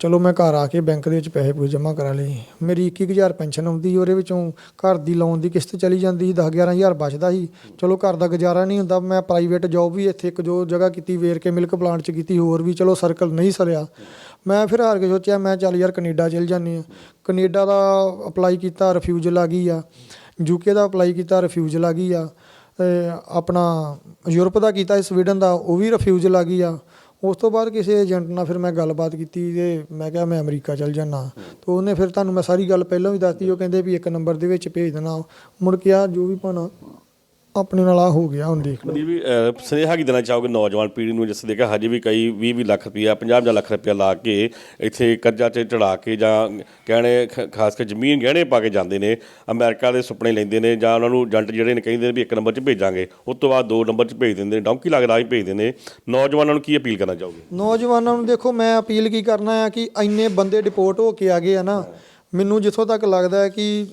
ਚਲੋ ਮੈਂ ਘਰ ਆ ਕੇ ਬੈਂਕ ਦੇ ਵਿੱਚ ਪੈਸੇ ਪੂਸੇ ਜਮ੍ਹਾਂ ਕਰਾ ਲਏ। ਮੇਰੀ 21000 ਪੈਨਸ਼ਨ ਆਉਂਦੀ ਸੀ, ਉਹਦੇ ਵਿੱਚੋਂ ਘਰ ਦੀ ਲੋਨ ਦੀ ਕਿਸ਼ਤ ਚਲੀ ਜਾਂਦੀ ਸੀ 10 11000 ਬਚਦਾ ਸੀ। ਚਲੋ ਘਰ ਦਾ ਗੁਜ਼ਾਰਾ ਨਹੀਂ ਹੁੰਦਾ ਮੈਂ ਪ੍ਰਾਈਵੇਟ ਜੌਬ ਵੀ ਇੱਥੇ ਇੱਕ ਜੋ ਜਗ੍ਹਾ ਕੀਤੀ ਵੇਰ ਕੇ ਮਿਲਕ ਪਲਾਂਟ 'ਚ ਕੀਤੀ ਹੋਰ ਵੀ ਚਲੋ ਸਰਕਲ ਨਹੀਂ ਸਰਿਆ ਮੈਂ ਫਿਰ ਹਾਰ ਕੇ ਸੋਚਿਆ ਮੈਂ ਚੱਲ ਯਾਰ ਕੈਨੇਡਾ ਚਲ ਜਾਂਦੀ ਆ ਕੈਨੇਡਾ ਦਾ ਅਪਲਾਈ ਕੀਤਾ ਰਿਫਿਊਜ਼ਲ ਆ। ਗਈ ਆ ਯੂਕੇ ਦਾ ਅਪਲਾਈ ਕੀਤਾ ਰਿਫਿਊਜ਼ਲ ਆ। ਗਈ ਆ ਆਪਣਾ ਯੂਰਪ ਦਾ ਕੀਤਾ ਸਵੀਡਨ ਦਾ ਉਹ ਵੀ ਰਿਫਿਊਜ਼ਲ ਆ ਗਈ ਆ। ਉਸ ਤੋਂ ਬਾਅਦ ਕਿਸੇ ਏਜੰਟ ਨਾਲ ਫਿਰ ਮੈਂ ਗੱਲਬਾਤ ਕੀਤੀ ਤੇ ਮੈਂ ਕਿਹਾ ਮੈਂ ਅਮਰੀਕਾ ਚਲ ਜਾਣਾ ਤੇ ਉਹਨੇ ਫਿਰ ਤੁਹਾਨੂੰ ਮੈਂ ਸਾਰੀ ਗੱਲ ਪਹਿਲਾਂ ਵੀ ਦੱਸਤੀ, ਉਹ ਕਹਿੰਦੇ ਵੀ ਇੱਕ ਨੰਬਰ ਦੇ ਵਿੱਚ ਭੇਜ ਦੇਣਾ। ਮੁੜ ਕੇ ਆ ਜੋ ਵੀ ਭਾਣਾ ਆਪਣੇ ਨਾਲ ਆ ਹੋ ਗਿਆ ਹੁਣ ਦੇਖ ਲਓ। ਜੀ ਅਹ ਸੁਨੇਹਾ ਕੀ ਦੇਣਾ ਚਾਹੋਗੇ ਨੌਜਵਾਨ ਪੀੜ੍ਹੀ ਨੂੰ ਜਿਸ ਦੇਖਿਆ ਹਜੇ ਵੀ ਕਈ 20 20 ਲੱਖ ਰੁਪਇਆ 50 50 ਲੱਖ ਰੁਪਇਆ ਲਾ ਕੇ ਇੱਥੇ ਕਰਜ਼ਾ ਤੇ ਚੜਾ ਕੇ ਜਾਂ ਗਹਿਣੇ ਖ- ਖਾਸ ਕਰ ਜ਼ਮੀਨ ਗਹਿਣੇ ਪਾ ਕੇ ਜਾਂਦੇ ਨੇ ਅਮਰੀਕਾ ਦੇ ਸੁਪਨੇ ਲੈਂਦੇ ਨੇ ਜਾਂ ਉਹਨਾਂ ਨੂੰ ਏਜੰਟ ਜਿਹੜੇ ਨੇ ਕਹਿੰਦੇ ਨੇ ਵੀ ਇੱਕ ਨੰਬਰ 'ਚ ਭੇਜਾਂਗੇ ਉਸ ਤੋਂ ਬਾਅਦ ਦੋ ਨੰਬਰ 'ਚ ਭੇਜ ਦਿੰਦੇ ਨੇ ਡੌਂਕੀ ਲੱਗਦਾ ਹੀ ਭੇਜਦੇ ਨੇ। ਨੌਜਵਾਨਾਂ ਨੂੰ ਕੀ ਅਪੀਲ ਕਰਨਾ ਚਾਹੋਗੇ? ਨੌਜਵਾਨਾਂ ਨੂੰ ਦੇਖੋ ਮੈਂ ਅਪੀਲ ਕੀ ਕਰਨਾ ਆ ਕਿ ਇੰਨੇ ਬੰਦੇ ਡਿਪੋਰਟ ਹੋ ਕੇ ਆ ਗਏ ਆ ਨਾ ਮੈਨੂੰ ਜਿੱਥੋਂ ਤੱਕ ਲੱਗਦਾ ਹੈ ਕਿ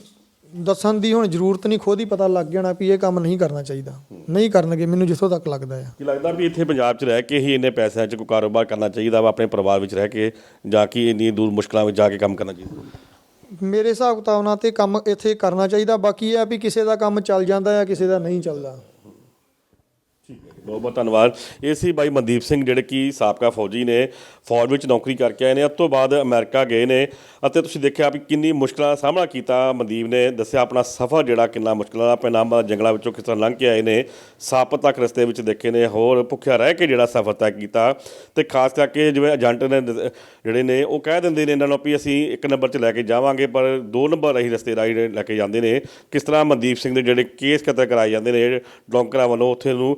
ਦੱਸਣ ਦੀ ਹੁਣ ਜ਼ਰੂਰਤ ਨਹੀਂ ਖੁਦ ਹੀ ਪਤਾ ਲੱਗ ਜਾਣਾ ਵੀ ਇਹ ਕੰਮ ਨਹੀਂ ਕਰਨਾ ਚਾਹੀਦਾ। ਨਹੀਂ ਕਰਨਗੇ ਮੈਨੂੰ ਜਿੱਥੋਂ ਤੱਕ ਲੱਗਦਾ ਆ। ਕੀ ਲੱਗਦਾ ਵੀ ਇੱਥੇ ਪੰਜਾਬ 'ਚ ਰਹਿ ਕੇ ਹੀ ਇੰਨੇ ਪੈਸਿਆਂ 'ਚ ਕੋਈ ਕਾਰੋਬਾਰ ਕਰਨਾ ਚਾਹੀਦਾ ਵਾ ਆਪਣੇ ਪਰਿਵਾਰ ਵਿੱਚ ਰਹਿ ਕੇ ਜਾਂ ਕਿ ਇੰਨੀ ਦੂਰ ਮੁਸ਼ਕਲਾਂ ਵਿੱਚ ਜਾ ਕੇ ਕੰਮ ਕਰਨਾ ਚਾਹੀਦਾ? ਮੇਰੇ ਹਿਸਾਬ ਕਿਤਾਬ ਨਾਲ ਤੇ ਕੰਮ ਇੱਥੇ ਕਰਨਾ ਚਾਹੀਦਾ ਬਾਕੀ ਇਹ ਆ ਵੀ ਕਿਸੇ ਦਾ ਕੰਮ ਚੱਲ ਜਾਂਦਾ ਆ ਕਿਸੇ ਦਾ ਨਹੀਂ ਚੱਲਦਾ। ਬਹੁਤ ਬਹੁਤ ਧੰਨਵਾਦ। ਇਹ ਸੀ ਬਾਈ ਮਨਦੀਪ ਸਿੰਘ, ਜਿਹੜੇ ਕਿ ਸਾਬਕਾ ਫੌਜੀ ਨੇ ਫੌਜ ਵਿੱਚ ਨੌਕਰੀ ਕਰਕੇ ਆਏ ਨੇ। ਉਸ ਤੋਂ ਬਾਅਦ ਅਮਰੀਕਾ ਗਏ ਨੇ ਅਤੇ ਤੁਸੀਂ ਦੇਖਿਆ ਵੀ ਕਿੰਨੀ ਮੁਸ਼ਕਲਾਂ ਦਾ ਸਾਹਮਣਾ ਕੀਤਾ ਮਨਦੀਪ ਨੇ, ਦੱਸਿਆ ਆਪਣਾ ਸਫ਼ਰ ਜਿਹੜਾ ਕਿੰਨਾ ਮੁਸ਼ਕਲਾਂ ਦਾ ਪੈਨਾਮਾ ਜੰਗਲਾਂ ਵਿੱਚੋਂ ਕਿਸ ਤਰ੍ਹਾਂ ਲੰਘ ਕੇ ਆਏ ਨੇ, ਸਾਪ ਤੱਕ ਰਸਤੇ ਵਿੱਚ ਦੇਖੇ ਨੇ, ਹੋਰ ਭੁੱਖਿਆ ਰਹਿ ਕੇ ਜਿਹੜਾ ਸਫ਼ਰ ਤੈਅ ਕੀਤਾ ਤੇ ਖਾਸ ਕਰਕੇ ਜਿਵੇਂ ਏਜੰਟ ਨੇ ਜਿਹੜੇ ਨੇ ਉਹ ਕਹਿ ਦਿੰਦੇ ਨੇ ਇਹਨਾਂ ਨੂੰ ਵੀ ਅਸੀਂ ਇੱਕ ਨੰਬਰ 'ਚ ਲੈ ਕੇ ਜਾਵਾਂਗੇ, ਪਰ ਦੋ ਨੰਬਰ ਅਸੀਂ ਰਸਤੇ ਰਾਹੀਂ ਲੈ ਕੇ ਜਾਂਦੇ ਨੇ, ਕਿਸ ਤਰ੍ਹਾਂ ਮਨਦੀਪ ਸਿੰਘ ਦੇ ਜਿਹੜੇ ਕੇਸ ਕਤਲ ਕਰਾਏ ਜਾਂਦੇ ਨੇ, ਡੌਂਕਰਾਂ ਵੱਲੋਂ ਉੱਥੇ ਨੂੰ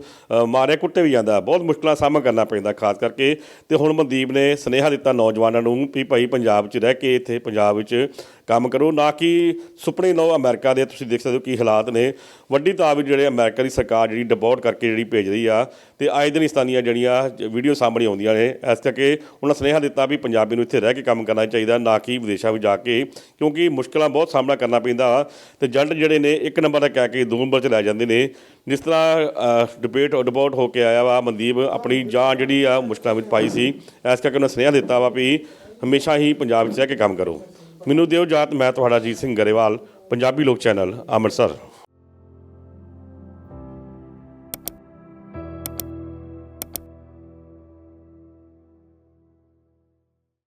ਮਾਰਿਆ ਕੁੱਟੇ ਵੀ ਜਾਂਦਾ। ਬਹੁਤ ਮੁਸ਼ਕਲਾਂ ਦਾ ਸਾਹਮਣਾ ਕਰਨਾ ਪੈਂਦਾ ਖਾਸ ਕਰਕੇ। ਤੇ ਹੁਣ ਮਨਦੀਪ ਨੇ ਸੁਨੇਹਾ ਦਿੱਤਾ ਨੌਜਵਾਨਾਂ ਨੂੰ ਵੀ ਭਾਈ ਪੰਜਾਬ 'ਚ ਰਹਿ ਕੇ ਇੱਥੇ ਪੰਜਾਬ ਵਿੱਚ ਕੰਮ ਕਰੋ। ਨਾ ਕਿ ਸੁਪਨੇ ਲਓ ਅਮਰੀਕਾ ਦੇ, ਤੁਸੀਂ ਦੇਖ ਸਕਦੇ ਹੋ ਕੀ ਹਾਲਾਤ ਨੇ। ਵੱਡੀ ਤਾਬ ਜਿਹੜੇ ਅਮਰੀਕਾ ਦੀ ਸਰਕਾਰ ਜਿਹੜੀ ਡਿਪੋਰਟ ਕਰਕੇ ਜਿਹੜੀ ਭੇਜ ਰਹੀ ਆ, ਤੇ ਆਏ ਦਿਨ ਇਸ ਤਰ੍ਹਾਂ ਦੀਆਂ ਜਿਹੜੀਆਂ ਵੀਡੀਓ ਸਾਹਮਣੇ ਆਉਂਦੀਆਂ ਨੇ, ਇਸ ਕਰਕੇ ਉਹਨਾਂ ਸੁਨੇਹਾ ਦਿੱਤਾ ਵੀ ਪੰਜਾਬੀ ਨੂੰ ਇੱਥੇ ਰਹਿ ਕੇ ਕੰਮ ਕਰਨਾ ਚਾਹੀਦਾ, ਨਾ ਕਿ ਵਿਦੇਸ਼ਾਂ ਵਿੱਚ ਜਾ ਕੇ, ਕਿਉਂਕਿ ਮੁਸ਼ਕਲਾਂ ਬਹੁਤ ਸਾਹਮਣਾ ਕਰਨਾ ਪੈਂਦਾ। ਤੇ ਜੰਡ ਜਿਹੜੇ ਨੇ, ਇੱਕ ਨੰਬਰ ਦਾ ਕਹਿ ਕੇ ਦੋ ਨੰਬਰ 'ਚ ਲੈ ਜਾਂਦੇ ਨੇ। ਜਿਸ ਤਰ੍ਹਾਂ ਡਿਬੇਟ ਡਿਬੋਟ ਹੋ ਕੇ ਆਇਆ ਵਾ, ਮਨਦੀਪ ਆਪਣੀ ਜਾਨ ਜਿਹੜੀ ਆ, ਮੁਸ਼ਕਲਾਂ ਵਿੱਚ ਪਾਈ ਸੀ। ਇਸ ਕਰਕੇ ਉਹਨਾਂ ਸੁਨੇਹਾ ਦਿੱਤਾ ਵਾ ਵੀ ਹਮੇਸ਼ਾ ਹੀ ਪੰਜਾਬ 'ਚ ਰਹਿ ਕੇ ਕੰਮ ਕਰੋ। ਮੈਨੂੰ ਦਿਓ ਜਾਤ ਮੈਂ ਤੁਹਾਡਾ ਜੀਤ ਸਿੰਘ ਗਰੇਵਾਲ, ਪੰਜਾਬੀ ਲੋਕ ਚੈਨਲ, ਅੰਮ੍ਰਿਤਸਰ।